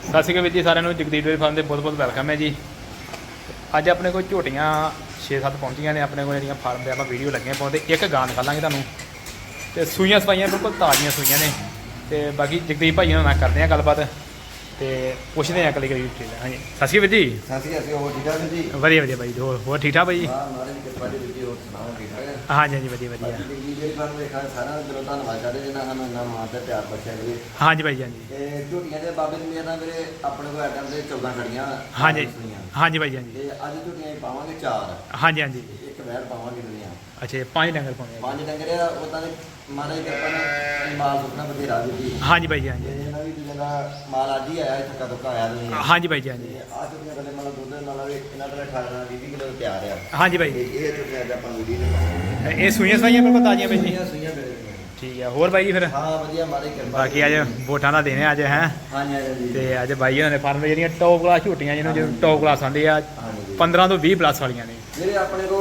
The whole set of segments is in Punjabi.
ਸਤਿ ਸ਼੍ਰੀ ਅਕਾਲ ਵੀਰ ਜੀ, ਸਾਰਿਆਂ ਨੂੰ ਜਗਦੀਪ ਡੇਅਰੀ ਫਾਰਮ ਦੇ ਬਹੁਤ ਬਹੁਤ ਵੈਲਕਮ ਹੈ ਜੀ। ਅੱਜ ਆਪਣੇ ਕੋਲ ਝੋਟੀਆਂ 6-7 ਪਹੁੰਚੀਆਂ ਨੇ, ਆਪਣੇ ਕੋਲ ਜਿਹੜੀਆਂ ਫਾਰਮ ਦੇ ਆਪਾਂ ਵੀਡੀਓ ਲੱਗੀਆਂ ਪਾਉਂਦੇ, ਇੱਕ ਗਾਂ ਦਿਖਾਵਾਂਗੇ ਤੁਹਾਨੂੰ। ਤੇ ਸੂਈਆਂ ਸਫਾਈਆਂ ਬਿਲਕੁਲ ਤਾਜ਼ੀਆਂ ਸੂਈਆਂ ਨੇ। ਤੇ ਬਾਕੀ ਜਗਦੀਪ ਭਾਈ ਨਾਲ ਕਰਦੇ ਆ ਗੱਲਬਾਤ। ਤੇ ਪੁੱਛਦੇ ਆ ਅਗਲੀ ਕਰੀ ਹਾਂਜੀ। ਸਤਿ ਸ਼੍ਰੀ ਅਕਾਲ ਵੀਰ ਜੀ। ਸਾਸੀ ਅਸੀਂ ਹੋਰ ਠੀਕ ਠਾਕ ਜੀ? ਵਧੀਆ ਵਧੀਆ ਬਾਈ ਹੋਰ ਹੋਰ ਠੀਕ ਠਾਕ ਬਾਈ ਜੀ ਹਾਂ ਮਾਰੇ ਦੀ ਕਿਰਪਾ ਜੀ ਜੀ ਹੋਰ ਸੁਣਾਓ ਠੀਕ ਠਾਕ? ਹੈ ਹਾਂਜੀ ਹਾਂਜੀ ਵਧੀਆ ਵਧੀਆ। ਬਾਕੀ ਜੀ ਜੀ ਫਾਰਮ ਦੇਖਾ ਸਾਰਾ ਦਿਲੋਂ ਧੰਨਵਾਦ ਕਰਦੇ ਜਿਨ੍ਹਾਂ ਸਾਨੂੰ ਇੰਨਾ ਮਾਣ ਤੇ ਪਿਆਰ ਬਖਸ਼ਿਆ ਜੀ। ਹਾਂਜੀ ਬਾਈ ਜੀ, ਹਾਂਜੀ। ਤੇ ਝੂਟੀਆਂ ਦੇ ਬਾਬੇ ਦੀ ਮੇਰਾ ਵੀਰੇ ਆਪਣੇ ਕੋਲ ਆਈਟਮ ਦੇ 14 ਖੜੀਆਂ ਹਾਂਜੀ। ਸੂਈਆਂ। ਹਾਂਜੀ ਬਾਈ ਜੀ, ਹਾਂਜੀ। ਤੇ ਅੱਜ ਝੂਟੀਆਂ ਹੀ ਪਾਵਾਂਗੇ ਚਾਰ। ਹਾਂਜੀ ਹਾਂਜੀ। ਤੇ ਇੱਕ ਵੈਰ ਪਾਵਾਂਗੇ ਦੁਨੀਆ। ਅੱਛਾ ਇਹ ਪੰਜ ਡੰਗਰ ਪਾਉਣੇ ਆ ਪੰਜ ਡੰਗਰੇ ਆ ਉਦਾਂ ਦੇ ਮਾਰੇ ਦੀ ਕਿਰਪਾ ਨਾਲ ਮਾਲ ਸੁਪਨਾ ਬਥੇਰਾ ਵੀ ਜੀ ਹਾਂਜੀ ਬਾਈ ਜੀ, ਹਾਂਜੀ। ਇਹਨਾਂ ਵੀ ਜਿਹੜਾ ਮਾਲ ਅੱਜ ਹੀ ਆਇਆ ਇੱਥੇ ਕਦੋਂ ਆਇਆ ਦੁਨੀਆ ਹਾਂਜੀ ਬਾਈ ਜੀ, ਹਾਂਜੀ। ਆ ਝੂਟੀਆਂ ਕਦੇ ਮਤਲਬ ਦੁੱਧ ਨਾਲ ਵੀ ਇਹਨਾਂ ਦਾ 18 20 ਕਿਲੋ ਤਿਆਰ ਆ। ਹਾਂਜੀ ਬਾਈ ਤੇ ਜੀ ਇਹ ਝੂਟੀਆਂ ਅੱਜ ਆਪਾਂ ਵੀਡੀਓ ਦੇ ਪਾਵਾਂਗੇ ਇਹ ਸੂਈਆਂ ਸਫਾਈਆਂ ਬਿਲਕੁਲ ਤਾਜ਼ੀਆਂ ਬਾਈ ਜੀ। ਸੂਈਆਂ ਸੂਈਆਂ ਮੇਰੇ ਕੋਲ। ਠੀਕ ਹੈ ਹੋਰ ਬਾਈ ਜੀ ਫਿਰ? ਹਾਂ ਵਧੀਆ ਮਾਰੇ ਕਿਰਪਾ ਬਾਕੀ ਅੱਜ ਵੋਟਾਂ ਦਾ ਦਿਨ ਹੈ? ਅੱਜ ਹੈ ਜੀ ਤੇ ਅੱਜ ਬਾਈ ਉਹਨਾਂ ਦੇ ਫਾਰਮ ਜਿਹੜੀਆਂ ਟੌਪ ਕਲਾਸ ਝੂਟੀਆਂ ਜਿਹਨੂੰ ਜਿਹਨੂੰ ਟੌਪ ਕਲਾਸ ਆਂਦੇ ਆ ਹਾਂਜੀ। 15 ਤੋਂ 20 ਪਲੱਸ ਵਾਲੀਆਂ ਨੇ। ਜਿਹੜੇ ਆਪਣੇ ਕੋ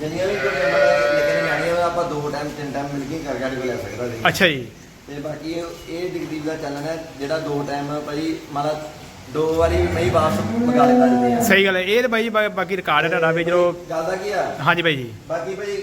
ਜਿੰਨੀਆਂ ਵੀ ਕੋਈ ਮਤਲਬ ਨਿਕਲ ਜਾਣੀਆਂ ਉਹ ਆਪਾਂ ਦੋ ਟਾਈਮ ਤਿੰਨ ਟਾਈਮ ਮਿਲ ਕੇ ਕਰ ਗਾੜੀ ਕੋਲ ਲੈ ਸਕਦਾ ਜੀ ਅੱਛਾ ਜੀ। ਤੇ ਬਾਕੀ ਇਹ ਇਹ ਜਗਦੀਪ ਦਾ ਚੈਨਲ ਹੈ ਜਿਹੜਾ ਦੋ ਟਾਈਮ ਭਾਈ ਮਤਲਬ ਦੋ ਵਾਰੀ ਨਹੀਂ ਵਾਪਸ ਲੈਂਦਾ ਜਿੰਦੇ ਆ ਸਹੀ ਗੱਲ ਹੈ। ਇਹ ਤਾਂ ਬਾਈ ਬਾ- ਬਾਕੀ ਰਿਕਾਰਡ ਹੈ ਤੁਹਾਡਾ ਵੀ ਜਦੋਂ ਗੱਲ ਦਾ ਕੀ ਆ? ਹਾਂਜੀ ਬਾਈ ਜੀ। ਬਾਕੀ ਭਾਈ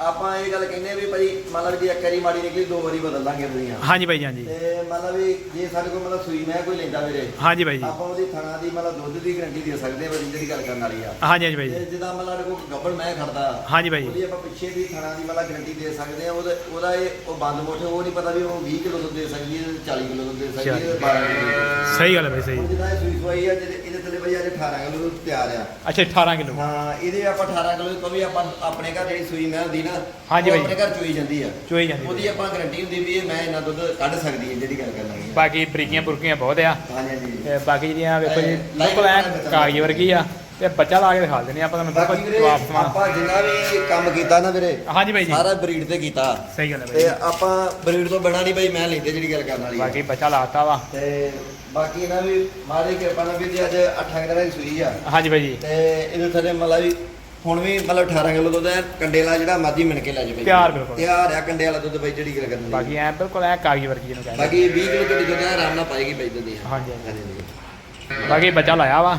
ਆਪਾਂ ਇਹ ਗੱਲ ਕਹਿੰਦੇ ਆ ਵੀ ਭਾਈ ਮਤਲਬ ਜੇ ਇੱਕ ਵਾਰੀ ਮਾੜੀ ਨਿਕਲੀ ਦੋ ਵਾਰੀ ਬਦਲ ਲਾਂਗੇ ਦੁਨੀਆ ਹਾਂਜੀ ਬਾਈ ਜੀ, ਹਾਂਜੀ। ਤੇ ਮਤਲਬ ਵੀ ਜੇ ਸਾਡੇ ਕੋਲ ਮਤਲਬ ਸੂਈ ਮੈਂ ਕੋਈ ਲੈਂਦਾ ਵੀਰੇ ਹਾਂਜੀ ਬਾਈ ਜੀ। ਆਪਾਂ ਉਹਦੀ ਥਣਾ ਦੀ ਮਤਲਬ ਦੁੱਧ ਦੀ ਗਰੰਟੀ ਦੇ ਸਕਦੇ ਆ ਭਾਜੀ ਜਿਹੜੀ ਗੱਲ ਕਰਨ ਵਾਲੀ ਆ। ਹਾਂਜੀ ਹਾਂਜੀ ਬਾਈ ਤੇ ਜੀ ਜਿੱਦਾਂ ਮਤਲਬ ਸਾਡੇ ਕੋਲ ਗੱਬੜ ਮੈਂ ਖੜਦਾ ਹਾਂਜੀ ਬਾਈ ਉਹਦੀ ਆਪਾਂ ਪਿੱਛੇ ਦੀ ਥਣਾ ਦੀ ਮਤਲਬ ਗਰੰਟੀ ਦੇ ਸਕਦੇ ਆ ਉਹਦਾ ਉਹਦਾ ਇਹ ਉਹ ਬੰਦ ਮੋਠੇ ਉਹ ਨਹੀਂ ਪਤਾ ਵੀ ਉਹ 20 ਕਿਲੋ ਦੁੱਧ ਦੇ ਸਕਦੀ ਹੈ 40 ਕਿਲੋ ਦੁੱਧ ਦੇ ਸਕਦੀ ਹੈ 12 ਕਿਲੋ। ਦੁੱਧ ਦੇ ਸਕਦੀ ਹੈ। ਸਹੀ ਗੱਲ ਹੈ ਬਾਈ ਹੁਣ ਸਹੀ ਜਿੱਦਾਂ ਇਹ ਸੂਈ ਸਵਾਈ ਆ ਜਿਹਦੇ ਭਾਈ ਅੱਜ 18 ਕਿਲੋ ਦੁੱਧ ਤਿਆਰ ਆ। ਅੱਛਾ 18 ਕਿਲੋ। ਹਾਂ ਇਹਦੇ ਆਪਾਂ 18 ਕਿਲੋ ਤੋਂ ਵੀ ਆਪਾਂ ਆਪਣੇ ਘਰ ਜਿਹੜੀ ਸੂਈ ਮੈਂ ਹੁੰਦੀ ਨਾ ਹਾਂਜੀ ਬਾਈ। ਆਪਣੇ ਘਰ ਚੋਈ ਜਾਂਦੀ ਆ। ਚੋਈ ਜਾਂਦੀ ਉਹਦੀ ਆਪਾਂ ਗਰੰਟੀ ਹੁੰਦੀ ਵੀ ਇਹ ਮੈਂ ਇੰਨਾ ਦੁੱਧ ਕੱਢ ਸਕਦੀ ਹੈ ਜਿਹੜੀ ਗੱਲ ਕਰਨ ਲੱਗੀ ਬਾਕੀ ਬਰੀਕੀਆਂ ਬੁਰਕੀਆਂ ਬਹੁਤ ਆ। ਹਾਂਜੀ ਹਾਂਜੀ। ਤੇ ਬਾਕੀ ਜਿਹੜੀਆਂ ਵੇਖੋ ਜੀ ਬਿਲਕੁਲ ਐ ਕਾਗਜ਼ ਵਰਗੀ ਆ ਤੇ ਬੱਚਾ ਲਾ ਕੇ ਦਿਖਾ ਦਿੰਦੇ ਆਪਾਂ ਤੁਹਾਨੂੰ ਬਿਲਕੁਲ ਜਵਾਬ ਸਮਾਨ। ਆਪਾਂ ਜਿੰਨਾ ਵੀ ਕੰਮ ਕੀਤਾ ਨਾ ਵੀਰੇ ਹਾਂਜੀ ਬਾਈ ਜੀ। ਸਾਰਾ ਬਰੀਡ ਤੇ ਕੀਤਾ। ਸਹੀ ਗੱਲ ਹੈ ਤੇ ਬਾਈ ਜੀ। ਆਪਾਂ ਬਰੀਡ ਤੋਂ ਬਣਾ ਨਹੀਂ ਭਾਈ ਮੈਂ ਲੈਂਦੇ ਜਿਹੜੀ ਗੱਲ ਕਰਨ ਵਾਲੀ ਬਾਕੀ ਬੱਚਾ ਲਾਤਾ ਵਾ। ਤੇ ਬਾਕੀ ਇਹਨਾਂ ਵੀ ਮਾਰੇ ਕਿਰਪਾ ਨਾਲ ਵੀ ਜੀ ਅੱਜ 8 ਦਿਨਾਂ ਦੀ ਸੂਈ ਆ। ਹਾਂਜੀ ਬਾਈ ਜੀ। ਤੇ ਇਹਦੇ ਥੱਲੇ ਮਤਲਬ ਵੀ ਹੁਣ ਵੀ ਮਤਲਬ 18 ਕਿਲੋ ਦੁੱਧ ਹੈ ਕੰਡੇ ਵਾਲਾ ਜਿਹੜਾ ਮਰਜ਼ੀ ਮਿਣ ਕੇ ਲੈ ਜਾਵੇ ਤਿਆਰ ਬਿਲਕੁਲ। ਤਿਆਰ ਆ ਕੰਡੇ ਵਾਲਾ ਦੁੱਧ ਬਈ ਜਿਹੜੀ ਗੱਲ ਕਰਨੀ ਬਾਕੀ ਐ ਬਿਲਕੁਲ ਐ ਕਾਗਜ਼ ਵਰਗੀ ਜਿਹਨੂੰ ਕਹਿੰਦੇ ਬਾਕੀ 20 ਕਿਲੋ ਝੋਟੀ ਦੁੱਧ ਆਰਾਮ ਨਾਲ ਪਾਏਗੀ ਬਈ ਦੁੱਧ ਦੀ। ਹਾਂਜੀ, ਹਾਂਜੀ। ਬਾਕੀ ਬੱਚਾ ਲਾਇਆ ਵਾ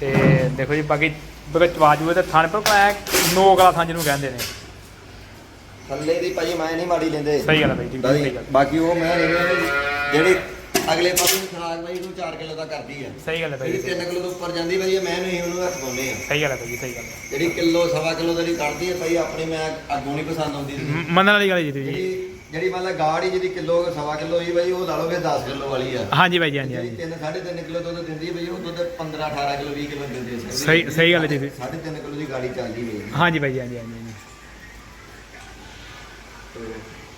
ਤੇ ਦੇਖੋ ਜੀ ਬਾਕੀ ਵਿੱਚ ਵਾਜੂ ਤੇ ਥਣ ਬਿਲਕੁਲ ਐ ਨੋਕ ਵਾਲਾ ਥਣ ਜਿਹਨੂੰ ਕਹਿੰਦੇ ਨੇ। ਥੱਲੇ ਦੀ ਭਾਈ ਮੈਂ ਨਹੀਂ ਮਾੜੀ ਲੈਂਦੇ। ਸਹੀ ਗੱਲ ਹੈ ਬਾਈ ਜੀ ਬਾਕੀ- ਉਹ ਮੈਂ ਲੈਂਦੇ ਜਿਹੜੀ ਅਗਲੇ ਪਾਸੇ ਨੂੰ ਖਰਾਕ ਬਾਈ ਨੂੰ 4 ਕਿਲੋ ਦਾ ਕਰਦੀ ਆ। ਸਹੀ ਗੱਲ ਹੈ ਬਾਈ ਜਿਹੜੀ ਜੀ 3 ਕਿਲੋ ਤੋਂ ਉੱਪਰ ਜਾਂਦੀ ਭਾਈ ਮੈਂ ਨਹੀਂ ਉਹਨੂੰ ਹੱਥ ਪਾਉਂਦੇ ਆ। ਸਹੀ ਗੱਲ ਹੈ ਬਾਈ ਜੀ ਸਹੀ ਗੱਲ ਹੈ ਜਿਹੜੀ ਕਿਲੋ ਸਵਾ ਕਿਲੋ ਜਿਹੜੀ ਕੱਢਦੀ ਹੈ ਭਾਈ ਆਪਣੀ ਮੈਂ ਅੱਗੋਂ ਨਹੀਂ ਪਸੰਦ ਆਉਂਦੀ ਮੰਨਣ ਵਾਲੀ ਗੱਲ ਜੀ ਤੁਸੀਂ ਜਿਹੜੀ ਜਿਹੜੀ ਮੰਨ ਲਾ ਗਾੜੀ ਜਿਹਦੀ ਕਿਲੋ ਸਵਾ ਕਿਲੋ ਹੀ ਭਾਈ ਉਹ ਲਾ ਲਓ ਫਿਰ 10 ਕਿਲੋ ਵਾਲੀ ਆ। ਹਾਂਜੀ ਬਾਈ ਜੀ ਹਾਂਜੀ ਜਿਹੜੀ ਹਾਂਜੀ 3 3.5 ਕਿਲੋ ਦੁੱਧ ਦਿੰਦੀ ਹੈ ਭਾਈ ਉਹ ਦੁੱਧ 15 18 ਕਿਲੋ 20 ਕਿਲੋ ਦਿੰਦੀ ਹੈ ਸਹੀ- ਸਹੀ ਗੱਲ ਹੈ ਜੀ। 3.5 ਕਿਲੋ ਦੀ ਗਾੜੀ ਚੱਲਦੀ ਹੈ ਹਾਂਜੀ ਬਾਈ ਜੀ ਹਾਂਜੀ ਹਾਂਜੀ। ਹਾਂਜੀ।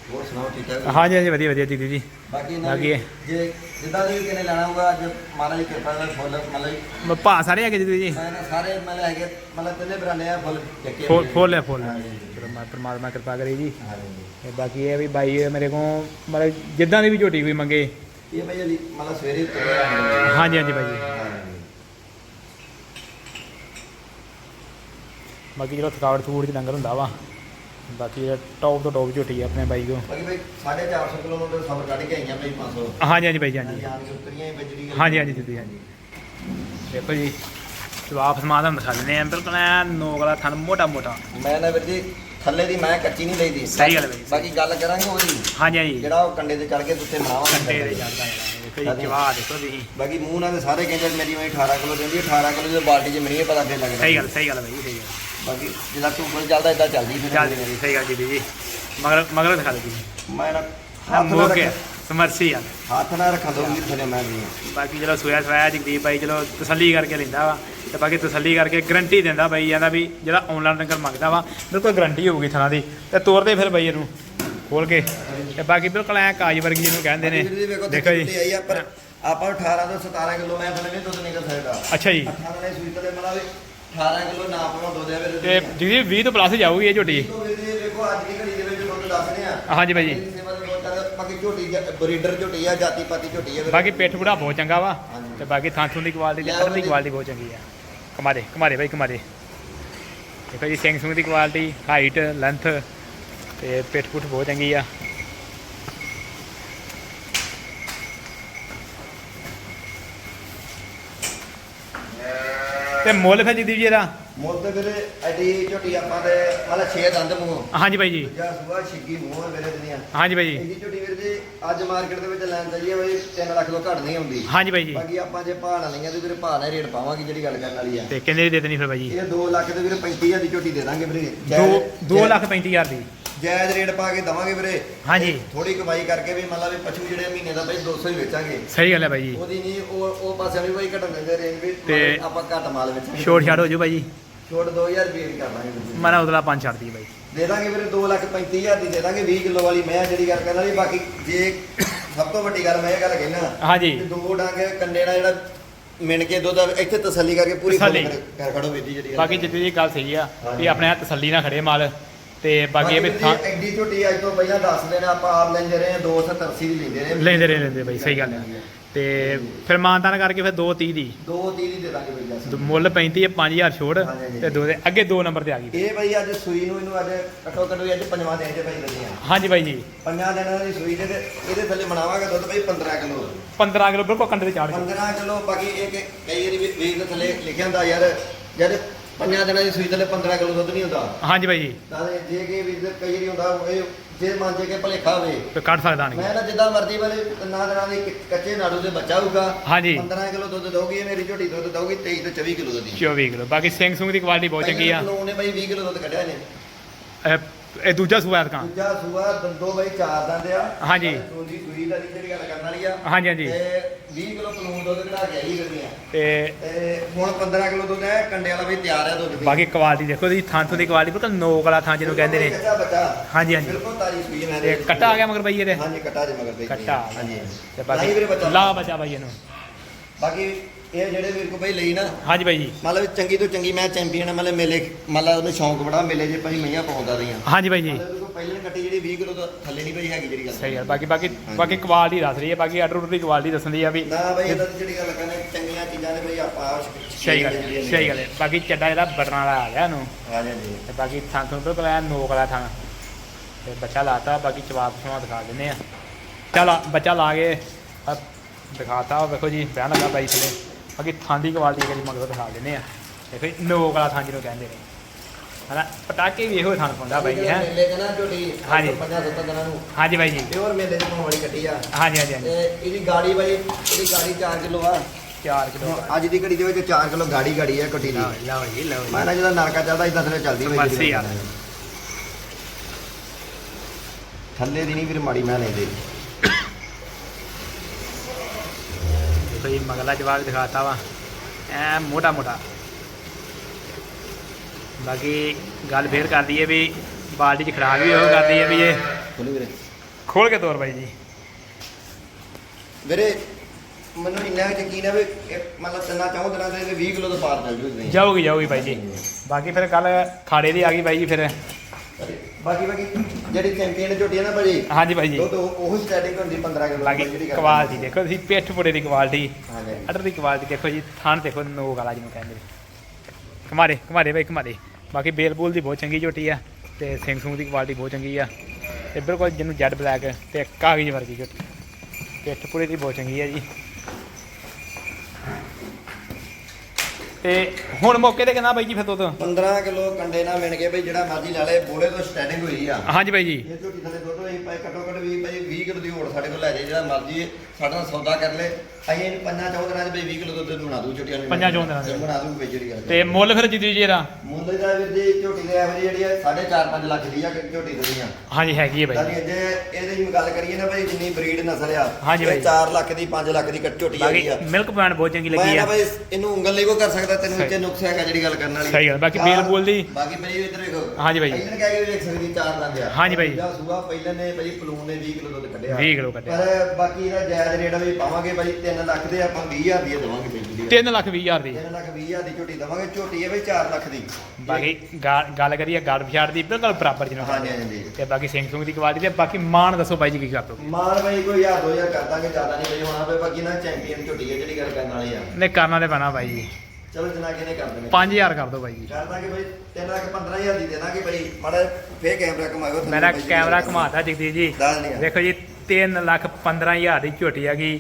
ਹੋਰ ਸੁਣਾਓ ਠੀਕ ਠਾਕ ਹਾਂਜੀ ਹਾਂਜੀ ਵਧੀਆ ਵਧੀਆ ਦੀਦੀ ਜੀ। ਬਾਕੀ ਇਹਨਾਂ ਬਾਕੀ ਦੀ ਇਹ- ਜੇ ਜਿੱਦਾਂ ਦੀ ਵੀ ਕਿਨੇ ਲੈਣਾ ਹੋਊਗਾ ਅੱਜ ਮਹਾਰਾਜ ਦੀ ਕਿਰਪਾ ਨਾਲ ਫੁੱਲ ਮਤਲਬ ਮ- ਭਾ ਸਾਰੇ ਹੈਗੇ ਜੀ ਦੀਦੀ ਜੀ? ਮੈਂ ਨਾ ਸਾਰੇ ਮਤਲਬ ਹੈਗੇ ਮਤਲਬ ਤਿੰਨੇ ਬਰਾਂਡੇ ਆ ਫੁੱਲ ਚੱਕੇ ਫੁੱਲ ਹੈ ਫੁੱਲ ਹੈ। ਹਾਂਜੀ। ਚਲੋ ਮੈਂ ਪਰਮਾਤਮਾ ਕਿਰਪਾ ਕਰੇ ਜੀ। ਹਾਂਜੀ। ਤੇ ਬਾਕੀ ਇਹ ਵੀ ਬਾਈ ਮੇਰੇ ਕੋਲ ਮਤਲਬ ਜਿੱਦਾਂ ਦੀ ਵੀ ਝੋਟੀ ਕੋਈ ਮੰਗੇ। ਇਹ ਭਾਈ ਅਲੀ ਮਤਲਬ ਸਵੇਰੇ ਤੁਰੇ ਆਉਂਦੇ ਹਾਂਜੀ ਹਾਂਜੀ ਬਾਈ ਜੀ। ਬਾਕੀ ਜਿਹੜਾ ਥਕਾਵਟ ਥੂੜ ਚ ਡੰਗਰ ਹੁੰਦਾ ਵਾ। ਬਾਕੀ ਟੌਪ ਤੋਂ ਟੌਪ ਝੋਟੀ ਆ ਆਪਣੇ ਬਾਈ ਕੋ ਬਾਕੀ ਭਾਈ 450 ਕਿਲੋਮੀਟਰ ਸਫ਼ਰ ਕੱਢ ਕੇ ਆਈਆਂ ਭਾਈ 500 ਹਾਂਜੀ ਹਾਂਜੀ ਬਾਈ ਜੀ ਹਾਂਜੀ। ਕੇ ਉਤਰੀਆਂ ਹੀ ਬਜਰੀ ਹਾਂਜੀ ਹਾਂਜੀ ਦੀਦੀ ਹਾਂਜੀ। ਦੇਖੋ ਜੀ ਜਵਾਬ ਸਮਾਨ ਦਾ ਦਿਖਾ ਦਿੰਦੇ ਆ ਬਿਲਕੁਲ ਐ ਨੋਕ ਵਾਲਾ ਥਣ ਮੋਟਾ ਮੋਟਾ। ਮੈਂ ਨਾ ਵੀਰ ਜੀ ਥੱਲੇ ਦੀ ਮੈਂ ਕੱਚੀ ਨਹੀਂ ਲਈਦੀ ਸਹੀ ਗੱਲ ਹੈ ਬਾਈ। ਬਾਕੀ ਗੱਲ ਕਰਾਂਗੇ ਉਹਦੀ। ਹਾਂਜੀ ਹਾਂਜੀ। ਜਿਹੜਾ ਉਹ ਕੰਡੇ ਤੇ ਚੜ ਕੇ ਉੱਤੇ ਮਾਵਾਂ ਕੰਡੇ ਦੇ ਜਾਂਦਾ ਦੇਖੋ ਜੀ ਜਵਾਬ ਦੇਖੋ ਤੁਸੀਂ। ਬਾਕੀ ਮੂੰਹ ਨਾਲ ਤੇ ਸਾਰੇ ਕਹਿੰਦੇ ਮੇਰੀ ਮੈਂ 18 ਕਿਲੋ ਦਿੰਦੀ 18 ਕਿਲੋ ਦੇ ਬਾਲਟੀ 'ਚ ਇਹ ਪਤਾ ਫਿਰ ਲੱਗਦਾ। ਸਹੀ ਗੱਲ ਸਹੀ ਗੱਲ ਬਾਈ ਜੀ, ਸਹੀ ਗੱਲ। ਬਾਕੀ ਜਿੱਦਾਂ ਧੂਪਲ ਚੱਲਦਾ ਇਦਾਂ ਚੱਲਦੀ ਫਿਰ ਚੱਲ ਜੀ ਸਹੀ ਗੱਲ ਜੀ। ਦੀਦੀ ਮਗਰ ਮਗਰ ਦਿਖਾ ਦਿਓ ਜੀ ਮੈਂ ਨਾ ਹਾਂ ਹੱਥ ਨਾਲ ਮੋਕੇ ਰੱਖ- ਸਮਰਸੀ ਆ ਹੱਥ ਨਾਲ ਰੱਖਾਂ ਦੋਗੀ ਥਲੇ ਮੈਂ ਵੀ ਬਾਕੀ ਚਲੋ ਸੋਇਆ ਸੋਇਆ ਜਗਦੀਪ ਬਾਈ ਚਲੋ ਤਸੱਲੀ ਕਰਕੇ ਲੈਂਦਾ ਵਾ। ਤੇ ਬਾਕੀ ਤਸੱਲੀ ਕਰਕੇ ਗਰੰਟੀ ਦਿੰਦਾ ਬਾਈ ਕਹਿੰਦਾ ਵੀ ਜਿਹੜਾ ਆਨਲਾਈਨ ਡੰਗਰ ਮੰਗਦਾ ਵਾ ਬਿਲਕੁਲ ਗਰੰਟੀ ਹੋਊਗੀ ਥਣਾ ਦੀ। ਤੇ ਤੋਰਦੇ ਫਿਰ ਬਾਈ ਇਹਨੂੰ ਖੋਲ ਕੇ। ਤੇ ਬਾਕੀ ਬਿਲਕੁਲ ਐ ਕਾਜ ਵਰਗੀ ਜਿਹਨੂੰ ਕਹਿੰਦੇ ਨੇ। ਦੇਖੋ ਦੇਖੋ ਜੀ। ਆਈ ਆ ਪਰ ਆਪਾਂ 18 ਤੋਂ 17 ਕਿਲੋ ਮੈਂ ਥਲੇ ਵੀ ਦੁੱਧ ਨਿਕਲ ਸਕਦਾ। ਅੱਛਾ ਜੀ। 18 ਨੇ ਸੂਈ ਤਲੇ ਮਲਾ ਵੀ 18 ਕਿਲੋ ਨਾ ਪਾਉਣਾ ਦੁੱਧ ਆ ਮੇਰੇ ਤੇ ਜੀ 20 ਤੋਂ ਪਲੱਸ ਜਾਊਗੀ ਇਹ ਝੋਟੀ। ਦੇਖੋ ਅੱਜ ਦੀ ਘੜੀ ਦੇ ਵਿੱਚ ਦੁੱਧ ਦੱਸਦੇ ਆ। ਹਾਂਜੀ ਜੀ। ਜ਼ਿਆਦਾ, ਬਾਕੀ ਝੋਟੀ ਬਰੀਡਰ ਝੋਟੀ ਆ ਜਾਤੀ ਪਾਤੀ ਝੋਟੀ ਆ। ਵੀਰੇ। ਬਾਕੀ ਪਿੱਠ ਬੁੜਾ ਬਹੁਤ ਚੰਗਾ ਵਾ। ਤੇ ਬਾਕੀ ਥਾਂ ਥੂੰ ਦੀ ਕੁਆਲਿਟੀ ਤੇ ਅਦਰ ਦੀ ਕੁਆਲਿਟੀ ਬਹੁਤ ਚੰਗੀ ਆ। ਕਮਾਰੇ ਕਮਾਰੇ ਬਾਈ ਕਮਾਰੇ ਦੇਖੋ ਜੀ ਸਿੰਘ ਸੁੰਗ ਦੀ ਕੁਆਲਿਟੀ ਹਾਈਟ ਲੈਂਥ ਤੇ ਪਿੱਠ ਪੁੱਠ ਬਹੁਤ ਚੰਗੀ ਆ। ਤੇ ਮੁੱਲ ਫਿਰ ਜਗਦੀਪ ਜੀ ਇਹਦਾ? ਮੁੱਲ ਤੇ ਵੀਰੇ ਐਡੀ ਝੋਟੀ ਆਪਾਂ ਤੇ ਮਤਲਬ 6 ਦੰਦ ਮੂੰਹ। ਹਾਂਜੀ ਬਾਈ ਜੀ। ਦੂਜਾ ਸੂਆ ਛਿੱਗੀ ਮੂੰਹ ਹੈ ਵੀਰੇ ਦੀਆਂ ਹਾਂਜੀ ਬਾਈ ਜੀ। ਇਹਦੀ ਝੋਟੀ ਵੀਰ ਜੀ ਅੱਜ ਮਾਰਕੀਟ ਦੇ ਵਿੱਚ ਲੈਣ ਚਾਹੀਏ ਬਈ 3 ਲੱਖ ਤੋਂ ਘੱਟ ਨਹੀਂ ਆਉਂਦੀ। ਹਾਂਜੀ ਬਾਈ ਜੀ। ਬਾਕੀ ਆਪਾਂ ਜੇ ਭਾਅ ਨਾਲ ਲਈਆਂ ਤੇ ਵੀਰੇ ਭਾਅ ਨਾਲ ਰੇਟ ਪਾਵਾਂਗੇ ਜਿਹੜੀ ਗੱਲ ਕਰਨ ਵਾਲੀ ਆ। ਤੇ ਕਿੰਨੇ ਦੀ ਦੇ ਦੇਣੀ ਫਿਰ ਬਾਈ ਜੀ? ਇਹ 2 ਲੱਖ ਤੇ ਵੀਰੇ 35000 ਦੀ ਝੋਟੀ ਦੇ ਦਾਂਗੇ ਵੀਰੇ। 2 2 ਲੱਖ 35000 ਦੀ। ਜਾਇਜ਼ ਰੇਟ ਪਾ ਕੇ ਦਵਾਂਗੇ ਵੀਰੇ। ਹਾਂਜੀ। ਥੋੜੀ ਕਮਾਈ ਕਰਕੇ ਵੀ ਮੰਨ ਲਾ ਵੀ ਪਸ਼ੂ ਜਿਹੜੇ ਮਹੀਨੇ ਦਾ ਬਈ 200 ਹੀ ਵੇਚਾਂਗੇ। ਸਹੀ ਗੱਲ ਹੈ ਬਾਈ ਜੀ। ਉਹਦੀ ਨਹੀਂ ਉਹ ਉਹ ਪਾਸੇ ਵੀ ਬਈ ਘਟਣ ਦਿੰਦੇ ਰੇਂਜ ਵੀ ਤੇ ਮਤਲਬ ਆਪਾਂ ਘੱਟ ਮਾਲ ਵੇਚਾਂਗੇ। ਛੋਟ ਛਾੜ ਹੋ ਜੂ ਬਾਈ ਜੀ। ਛੋਟ 2000 ਰੁਪਏ ਦੀ ਕਰ ਦਾਂਗੇ ਵੀਰੇ। ਮੈਂ ਨਾ ਉਤਲਾ ਪੰਜ ਛੱਡ ਦੀ ਬਾਈ। ਦੇ ਦਾਂਗੇ ਵੀਰੇ 2 ਲੱਖ 35000 ਦੀ ਦੇ ਦਾਂਗੇ। 20 ਕਿਲੋ ਵਾਲੀ ਮੈਂ ਜਿਹੜੀ ਗੱਲ ਕਰਨ ਵਾਲੀ ਬਾਕੀ ਜੇ ਸਭ ਤੋਂ ਵੱਡੀ ਗੱਲ ਮੈਂ ਇਹ ਗੱਲ ਕਹਿਣਾ ਹਾਂਜੀ। ਦੋ ਡਾਂਗੇ ਕੰਡੇ ਨਾਲ ਜਿਹੜਾ ਮਿਣ ਕੇ ਦੁੱਧ ਇੱਥੇ ਤਸੱਲੀ ਕਰਕੇ ਪੂਰੀ ਕਰ ਖੜੋ ਵੀਰ ਜੀ ਜਿਹੜੀ ਬਾਕੀ ਜਿੱਤੀ ਦੀ ਗੱਲ ਸਹੀ ਆ। ਵੀ ਆਪਣੇ ਤਸੱਲੀ ਨਾਲ ਖੜੇ ਮਾਲ। ਤੇ ਬਾਕੀ ਇਹ ਵੀ ਥਾਂ ਐਡੀ ਝੋਟੀ ਅੱਜ ਤੋਂ ਪਹਿਲਾਂ ਦੱਸ ਦੇਣਾ ਆਪਾਂ ਆਪ ਲੈਂਦੇ ਰਹੇ ਹਾਂ 280 ਦੀ ਲੈਂਦੇ ਰਹੇ ਲੈਂਦੇ ਰਹੇ ਲੈਂਦੇ ਬਾਈ ਸਹੀ ਗੱਲ ਹੈ ਤੇ ਫਿਰ ਮਾਨਤਾਨ ਕਰਕੇ ਫਿਰ 230 ਦੀ। 230 ਦੀ ਦੇ ਦਾਂਗੇ ਬਈ ਮੁੱਲ 35 ਹੈ 5000 ਛੋੜ। ਤੇ ਦੋ ਦੇ ਅੱਗੇ ਦੋ ਨੰਬਰ ਤੇ ਆ ਗਈ। ਇਹ ਬਈ ਅੱਜ ਸੂਈ ਨੂੰ ਇਹਨੂੰ ਅੱਜ ਘੱਟੋ ਘੱਟ ਅੱਜ ਪੰਜਵਾਂ ਦਿਨ ਤੇ ਪਈ ਲੱਗੀ ਹਾਂਜੀ ਬਾਈ ਜੀ। ਪੰਜਾਂ ਦਿਨਾਂ ਦੀ ਸੂਈ ਦੇ ਤੇ ਇਹਦੇ ਥੱਲੇ ਬਣਾਵਾਂਗੇ ਦੁੱਧ ਬਈ 15 ਕਿਲੋ। 15 ਕਿਲੋ ਬਿਲਕੁਲ ਕੰਡੇ ਤੇ ਚਾੜ ਕੇ। 15 ਕਿਲੋ ਬਾਕੀ ਇਹ ਕਈ ਵਾਰੀ ਵੀ ਦੇ ਥੱਲੇ ਲਿਖਿਆ ਹੁੰਦਾ ਯਾਰ ਜਦ ਪੰਜਾਂ ਦਿਨਾਂ ਦੀ ਸੂਈ ਥੱਲੇ 15 ਕਿਲੋ ਦੁੱਧ ਨਹੀਂ ਹੁੰਦਾ। ਹਾਂਜੀ ਬਾਈ ਜੀ। ਜੇ ਕਿ ਵੀਰ ਦੇ ਕਈ ਵਾਰੀ ਹੁੰਦਾ ਇਹ ਜੇ ਮੰਨ ਜੇ ਕਿ ਭਲੇਖਾ ਹੋਵੇ। ਤੇ ਕੱਢ ਸਕਦਾ ਨਹੀਂ। ਮੈਂ ਨਾ ਜਿੱਦਾਂ ਮਰਜ਼ੀ ਵਾਲੇ ਤਿੰਨਾਂ ਦਿਨਾਂ ਦੀ ਕ- ਕੱਚੇ ਨਾੜੂ ਦੇ ਬੱਚਾ ਹੋਊਗਾ ਹਾਂਜੀ। 15 ਕਿਲੋ ਦੁੱਧ ਦਊਗੀ ਇਹ ਮੇਰੀ ਝੋਟੀ ਦੁੱਧ ਦਊਗੀ 23 ਤੋਂ 24 ਕਿਲੋ ਦੁੱਧ ਦੀ। 24 ਕਿਲੋ। ਬਾਕੀ ਸਿੰਘ ਸੁੰਗ ਦੀ ਕੁਆਲਿਟੀ ਬਹੁਤ ਚੰਗੀ ਆ। ਉਹਨੇ ਬਈ 20 ਕਿਲੋ ਦੁੱਧ ਕੱਢਿਆ ਨੇ ਇਹ ਇਹ ਦੂਜਾ ਸੂਆ ਐਤਕਾਂ ਦੂਜਾ ਸੂਆ ਦੰਦੋ ਬਈ ਚਾਰ ਦੰਦ ਆ। ਹਾਂਜੀ। ਦੂਜੀ ਸੂਈ ਦਾ ਦੀ ਜਿਹੜੀ ਗੱਲ ਕਰਨ ਵਾਲੀ ਆ। ਹਾਂਜੀ ਹਾਂਜੀ। ਤੇ 20 ਕਿਲੋ ਪਲੂਨ ਦੁੱਧ ਕਢਾ ਕੇ ਆਈ ਕਰਦੀਆਂ ਤੇ ਤੇ ਹੁਣ 15 ਕਿਲੋ ਦੁੱਧ ਹੈ ਕੰਡੇ ਵਾਲਾ ਵੀ ਤਿਆਰ ਹੈ ਦੁੱਧ ਦੀ ਬਾਕੀ ਕੁਆਲਿਟੀ ਦੇਖੋ ਜੀ ਥਾਂ ਤੋਂ ਦੀ ਕੁਆਲਿਟੀ ਬਿਲਕੁਲ ਨੋਕ ਵਾਲਾ ਥਾਂ ਜਿਹਨੂੰ ਕਹਿੰਦੇ ਨੇ। ਹਾਂਜੀ ਹਾਂਜੀ। ਬਿਲਕੁਲ ਤਾਰੀ ਸੂਈ ਮੈਂ ਤੇ ਕੱਟਾ ਆ ਗਿਆ ਮਗਰ ਬਾਈ ਇਹਦੇ? ਹਾਂਜੀ ਕੱਟਾ ਜੇ ਮਗਰ ਬਈ। ਕੱਟਾ। ਹਾਂਜੀ। ਤੇ ਬਾਕੀ ਲਾ ਬਚਾ ਬਾਈ ਇਹਨੂੰ। ਬਾਕੀ ਇਹ ਜਿਹੜੇ ਵੀਰ ਕੋ ਬਈ ਲਈ ਨਾ ਹਾਂਜੀ ਬਾਈ ਜੀ। ਮਤਲਬ ਚੰਗੀ ਤੋਂ ਚੰਗੀ ਮੈਂ ਚੈਂਪੀਅਨ ਮਤਲਬ ਮੇਲੇ ਮਤਲਬ ਉਹਨੂੰ ਸ਼ੌਂਕ ਬੜਾ ਮੇਲੇ 'ਚ ਭਾਈ ਮਈਆਂ ਪਾਉਂਦਾ ਰਹੀਆਂ। ਹਾਂਜੀ ਬਾਈ ਜੀ। ਮਤਲਬ ਪਹਿਲਾਂ ਕੱਟੀ ਜਿਹੜੀ 20 ਕਿਲੋ ਤੋਂ ਥੱਲੇ ਨਹੀਂ ਪਈ ਹੈਗੀ ਜਿਹੜੀ ਗੱਲ। ਸਹੀ ਗੱਲ ਬਾਕੀ ਬਾਕੀ ਬਾਕੀ ਕੁਆਲਿਟੀ ਦੱਸ ਰਹੀ ਹੈ ਬਾਕੀ ਆਰਡਰ ਦੀ ਕੁਆਲਿਟੀ ਦੱਸਣ ਦੀ ਆ ਵੀ ਨਾ ਬਈ ਇਹਦਾ ਜਿਹੜੀ ਗੱਲ ਕਰਨੇ ਚੰਗੀਆਂ ਚੀਜ਼ਾਂ ਨੇ ਬਈ ਆਪਾਂ ਸਹੀ ਗੱਲ ਸਹੀ ਗੱਲ ਬਾਕੀ ਚੱਡਾ ਜਿਹੜਾ ਬਟਨਾਂ ਵਾਲਾ ਆ ਗਿਆ ਇਹਨੂੰ। ਹਾਂਜੀ ਹਾਂਜੀ ਤੇ ਬਾਕੀ ਥਾਂ ਤੋਂ ਬਿਲਕੁਲ ਐਨ ਨੋਕ ਵਾਲਾ ਥਾਂ। ਤੇ ਬੱਚਾ ਲਾਤਾ ਬਾਕੀ ਜਵਾਬ ਸੁਣਾ ਦਿਖਾ ਦਿੰਨੇ ਆ। ਚਲ ਬੱਚਾ ਲਾ ਕੇ ਦਿਖਾਤਾ। ਵੇਖੋ ਜੀ ਬਹਿਣ ਲੱਗਾ ਬਾਈ ਥਲੇ। ਬਾਕੀ ਥਾਂ ਦੀ ਕੁਆਲਿਟੀ ਕਰੀ ਮਗਰੋਂ ਦਿਖਾ ਦਿੰਨੇ ਆ। ਦੇਖੋ ਜੀ, ਨੋਕ ਵਾਲਾ ਥਾਂ ਜਿਹਨੂੰ ਕਹਿੰਦੇ ਨੇ। ਹਨਾ ਪਟਾਕੇ ਵੀ ਇਹੋ ਥਾਂ ਪਾਉਂਦਾ ਬਾਈ ਹੈ? ਮੇਲੇ ਤੇ ਨਾ ਝੋਟੀ ਹਾਂਜੀ। 50 70 ਦਿਨਾਂ ਨੂੰ। ਹਾਂਜੀ ਬਾਈ ਜੀ। ਪਿਓਰ ਮੇਲੇ 'ਚ ਪਾਉਣ ਵਾਲੀ ਕੱਟੀ ਆ। ਹਾਂਜੀ ਹਾਂਜੀ ਹਾਂਜੀ। ਤੇ ਇਹਦੀ ਗਾੜੀ ਬਾਈ ਇਹਦੀ ਗਾੜੀ 4 ਕਿਲੋ ਆ। 4 ਕਿਲੋ ਅੱਜ ਦੀ ਘੜੀ ਦੇ ਵਿੱਚ 4 ਕਿਲੋ ਗਾੜੀ ਗਾੜੀ ਆ ਕੱਟੀ ਦੀ। ਲਓ ਜੀ ਲਓ ਜੀ ਮੈਂ ਨਾ ਜਦੋਂ ਨਲਕਾ ਚੱਲਦਾ ਇਦਾਂ ਥੱਲੇ ਚੱਲਦੀ ਹੋਈ ਬਸ ਯਾਰ। ਥੱਲੇ ਦੀ ਨਹੀਂ ਵੀਰ ਮਾੜੀ ਮੈਂ ਲੈਂਦੇ ਦੇਖੋ ਜੀ ਮਗਲਾ ਜਵਾਬ ਦਿਖਾਤਾ ਵਾ। ਐ ਮੋਟਾ ਮੋਟਾ ਬਾਕੀ ਗੱਲ ਫੇਰ ਕਰ ਦਈਏ ਵੀ ਬਾਲਟੀ 'ਚ ਖਰਾਬ ਵੀ ਉਹ ਕਰਦੀ ਹੈ ਵੀ ਇਹ। ਖੋਲੀ ਵੀਰੇ। ਖੋਲ ਕੇ ਤੋਰ ਬਾਈ ਜੀ। ਵੀਰੇ ਮੈਨੂੰ ਇੰਨਾ ਯਕੀਨ ਹੈ ਵੀ ਇਹ ਮਤਲਬ ਤਿੰਨਾਂ ਚੌਂ ਦਿਨਾਂ ਦੇ 20 ਕਿਲੋ ਤੋਂ ਪਾਰ ਚੱਲ ਜਾਊਗੀ ਜਾਊਗੀ ਬਾਈ ਜੀ। ਬਾਕੀ ਫਿਰ ਕੱਲ ਖਾੜੇ ਦੀ ਆ ਗਈ ਬਾਈ ਜੀ ਫਿਰ। ਬਾਕੀ ਬਾਕੀ ਜਿਹੜੀ ਚੈਂਪੀਅਨ ਝੋਟੀ ਹੈ ਨਾ ਭਾਜੀ ਹਾਂਜੀ ਬਾਈ ਜੀ। ਉਹ ਤੋਂ ਉਹ ਸਟਾਰਟਿੰਗ ਹੁੰਦੀ 15 ਕਿਲੋ ਬਾਕੀ ਕੁਆਲਿਟੀ ਦੇਖੋ ਤੁਸੀਂ ਪਿੱਠ ਪੁੜੇ ਦੀ ਕੁਆਲਿਟੀ ਹਾਂਜੀ ਅਡਰ ਦੀ ਕੁਆਲਿਟੀ ਦੇਖੋ ਜੀ ਥਣ ਦੇਖੋ ਨੋਕ ਵਾਲਾ ਜਿਹਨੂੰ ਕਹਿੰਦੇ ਕਮਾਰੇ ਕਮਾਰੇ ਬਾਈ ਕਮਾਰੇ ਬਾਕੀ ਬੇਲ ਬੂਲ ਦੀ ਬਹੁਤ ਚੰਗੀ ਝੋਟੀ ਆ ਤੇ ਸਿੰਘ ਸੁੰਗ ਦੀ ਕੁਆਲਿਟੀ ਬਹੁਤ ਚੰਗੀ ਆ। ਤੇ ਬਿਲਕੁਲ ਜਿਹਨੂੰ ਜੈਡ ਬਲੈਕ ਤੇ ਕਾਗਜ਼ ਵਰਗੀ ਝੋਟੀ ਪਿੱਠ ਪੁੜੇ ਦੀ ਬਹੁਤ ਚੰਗੀ ਆ ਜੀ। ਤੇ ਹੁਣ ਮੌਕੇ ਤੇ ਕਿੰਨਾ ਬਾਈ ਜੀ ਫਿਰ ਦੁੱਧ 15 ਕਿਲੋ ਕੰਡੇ ਨਾਲ ਮਿਣ ਕੇ ਬਈ ਜਿਹੜਾ ਮਰਜ਼ੀ ਲੈ ਲੈ ਬੋੜੇ ਤੋਂ ਸਟਾਰਟਿੰਗ ਹੋਈ ਆ। ਹਾਂਜੀ ਬਾਈ ਜੀ। ਇਹ ਝੋਟੀ ਥੱਲੇ ਦੁੱਧ ਹੋਈ ਭਾਈ ਘੱਟੋ ਘੱਟ ਵੀ ਭਾਈ 20 ਕਿਲੋ ਦੀ ਹੋੜ ਸਾਡੇ ਕੋਲ ਲੈ ਜਾਏ ਜਿਹੜਾ ਮਰਜ਼ੀ ਸਾਡੇ ਨਾਲ ਸੌਦਾ ਕਰ ਲੈ। ਅਸੀਂ ਇਹਨੂੰ ਪੰਜਾਂ ਚੌਂ ਦਿਨਾਂ ਚ ਬਈ 20 ਕਿਲੋ ਦੁੱਧ ਬਣਾ ਦੂ ਝੋਟੀਆਂ ਨੂੰ। ਪੰਜਾਂ ਚੌਂ ਦਿਨਾਂ ਚ। ਬਣਾ ਦੂ ਜਿਹੜੀ ਗੱਲ ਤੇ ਮੁੱਲ ਫਿਰ ਜਿੱਦੀ ਜੀ ਇਹਦਾ? ਮੁੱਲ ਦਾ ਵੀਰ ਜੀ ਝੋਟੀ ਦੇ ਐਵਰੇਜ ਜਿਹੜੀ ਆ 4.5 5 ਲੱਖ ਦੀ ਆ ਕਿ ਝੋਟੀ ਦੀ ਆ। ਹਾਂਜੀ ਹੈਗੀ ਹੈ ਬਾਈ। ਤਾਂ ਜੇ ਇਹਦੀ ਵੀ ਗੱਲ ਕਰੀਏ ਨਾ ਭਾਈ ਜਿੰਨੀ ਬਰੀਡ ਨਸਲ ਆ ਹਾਂਜੀ ਬਾਈ। 4 ਲੱਖ ਦੀ 5 ਲੱਖ ਦੀ ਕੱਟ ਝੋਟੀ ਬਾਕੀ ਹੈਗੀ ਆ। ਮਿਲਕ ਪੁਆਇੰਟ ਬਹੁਤ ਚੰਗੀ ਮੈਂ ਲੱਗੀ ਨਾ ਆ ਭਾਈ ਇਹਨੂੰ ਉਂਗਲ ਨਹੀਂ ਕੋ ਕਰ ਸਕਦਾ ਤੈਨੂੰ ਸਹੀ। ਇੱਥੇ ਨੁਕਸ ਹੈਗਾ ਜਿਹੜੀ ਗੱਲ ਕਰਨ ਵਾਲੀ। ਸਹੀ ਗੱਲ, ਬਾਕੀ ਚਾਰ- ਬੇਲ ਬੂਲ ਦੀ- ਬਾਕੀ ਭਾਈ ਇੱਧਰ ਵੇਖੋ। ਹਾਂਜੀ ਬਾਈ। ਪਹਿਲਾਂ ਕਹਿ ਕੇ ਵੇਖ ਸਕਦੀ ਚਾਰ ਦੰਦ ਆ। ਹਾਂਜੀ ਬਾਈ। ਦੂਜਾ ਸੂਆ ਪਹਿਲਾਂ ਨੇ ਭਾਈ ਪਲੂਨ ਨੇ 20 ਕਿਲੋ ਦੁੱਧ ਕੱਢਿਆ। 20 ਕਿਲੋ ਕੱਢਿਆ। ਪਰ ਬਾਕੀ ਇਹਦਾ ਜਾਇਜ਼ ਰੇਟ ਵੀ ਪਾਵਾਂਗੇ ਭਾਈ 3 ਲੱਖ ਦੇ ਆਪਾਂ 20000 ਦੀ ਦਵਾਂਗੇ ਜੀ 3 ਲੱਖ 20 ਹਜ਼ਾਰ ਦੀ। 3 ਲੱਖ 20000 ਦੀ ਝੋਟੀ ਦਵਾਂਗੇ ਝੋਟੀ ਹੈ ਭਾਈ 4 ਲੱਖ ਦੀ। ਬਾਕੀ ਗੱਲ ਕਰੀਏ ਗੜ ਵਿਛਾੜ ਦੀ ਬਿਲਕੁਲ ਬਰਾਬਰ ਜਿਹਨੂੰ ਹਾਂਜੀ ਹਾਂਜੀ ਤੇ ਬਾਕੀ ਸਿੰਘ ਸੁੰਗ ਦੀ ਕੁਆਲਿਟੀ ਤੇ ਬਾਕੀ ਮਾਨ ਦੱਸੋ ਬਾਈ ਜੀ ਕੀ ਕਰ ਦੋ ਮਾਨ ਭਾਈ ਕੋਈ 1000 2000 ਕਰ ਦਾਂਗੇ ਜ਼ਿਆਦਾ ਨਹੀਂ ਭਾਈ ਹੋਣਾ ਬਾਕੀ ਨਾ ਚੈਂਪੀਅਨ ਝੋਟੀ ਹੈ ਜਿਹੜੀ ਗੱਲ ਕਰਨ ਵਾਲੀ ਆ। ਨੇ ਕਰਨਾ ਤੇ ਪੈਣਾ ਬਾਈ ਜੀ। ਚਲੋ ਜਨਾ ਕਿਨੇ ਕਰ ਦਿੰਦੇ 5000 ਕਰ ਦੋ ਬਾਈ ਜੀ। ਕਰ ਦਾਂਗੇ ਭਾਈ 3 ਲੱਖ 15000 ਦੀ ਦੇ ਦਾਂਗੇ ਭਾਈ ਮਾੜਾ ਫੇਰ ਕੈਮਰਾ ਤੁਹਾਨੂੰ ਮੇਰਾ ਭਾਈ ਜੀ। ਕੈਮਰਾ ਘੁਮਾਤਾ ਜਗਦੀਪ ਜੀ। ਦੱਸ ਨਹੀਂ ਆ। ਦੇਖੋ ਜੀ 3 ਲੱਖ 15000 ਦੀ ਝੋਟੀ ਹੈਗੀ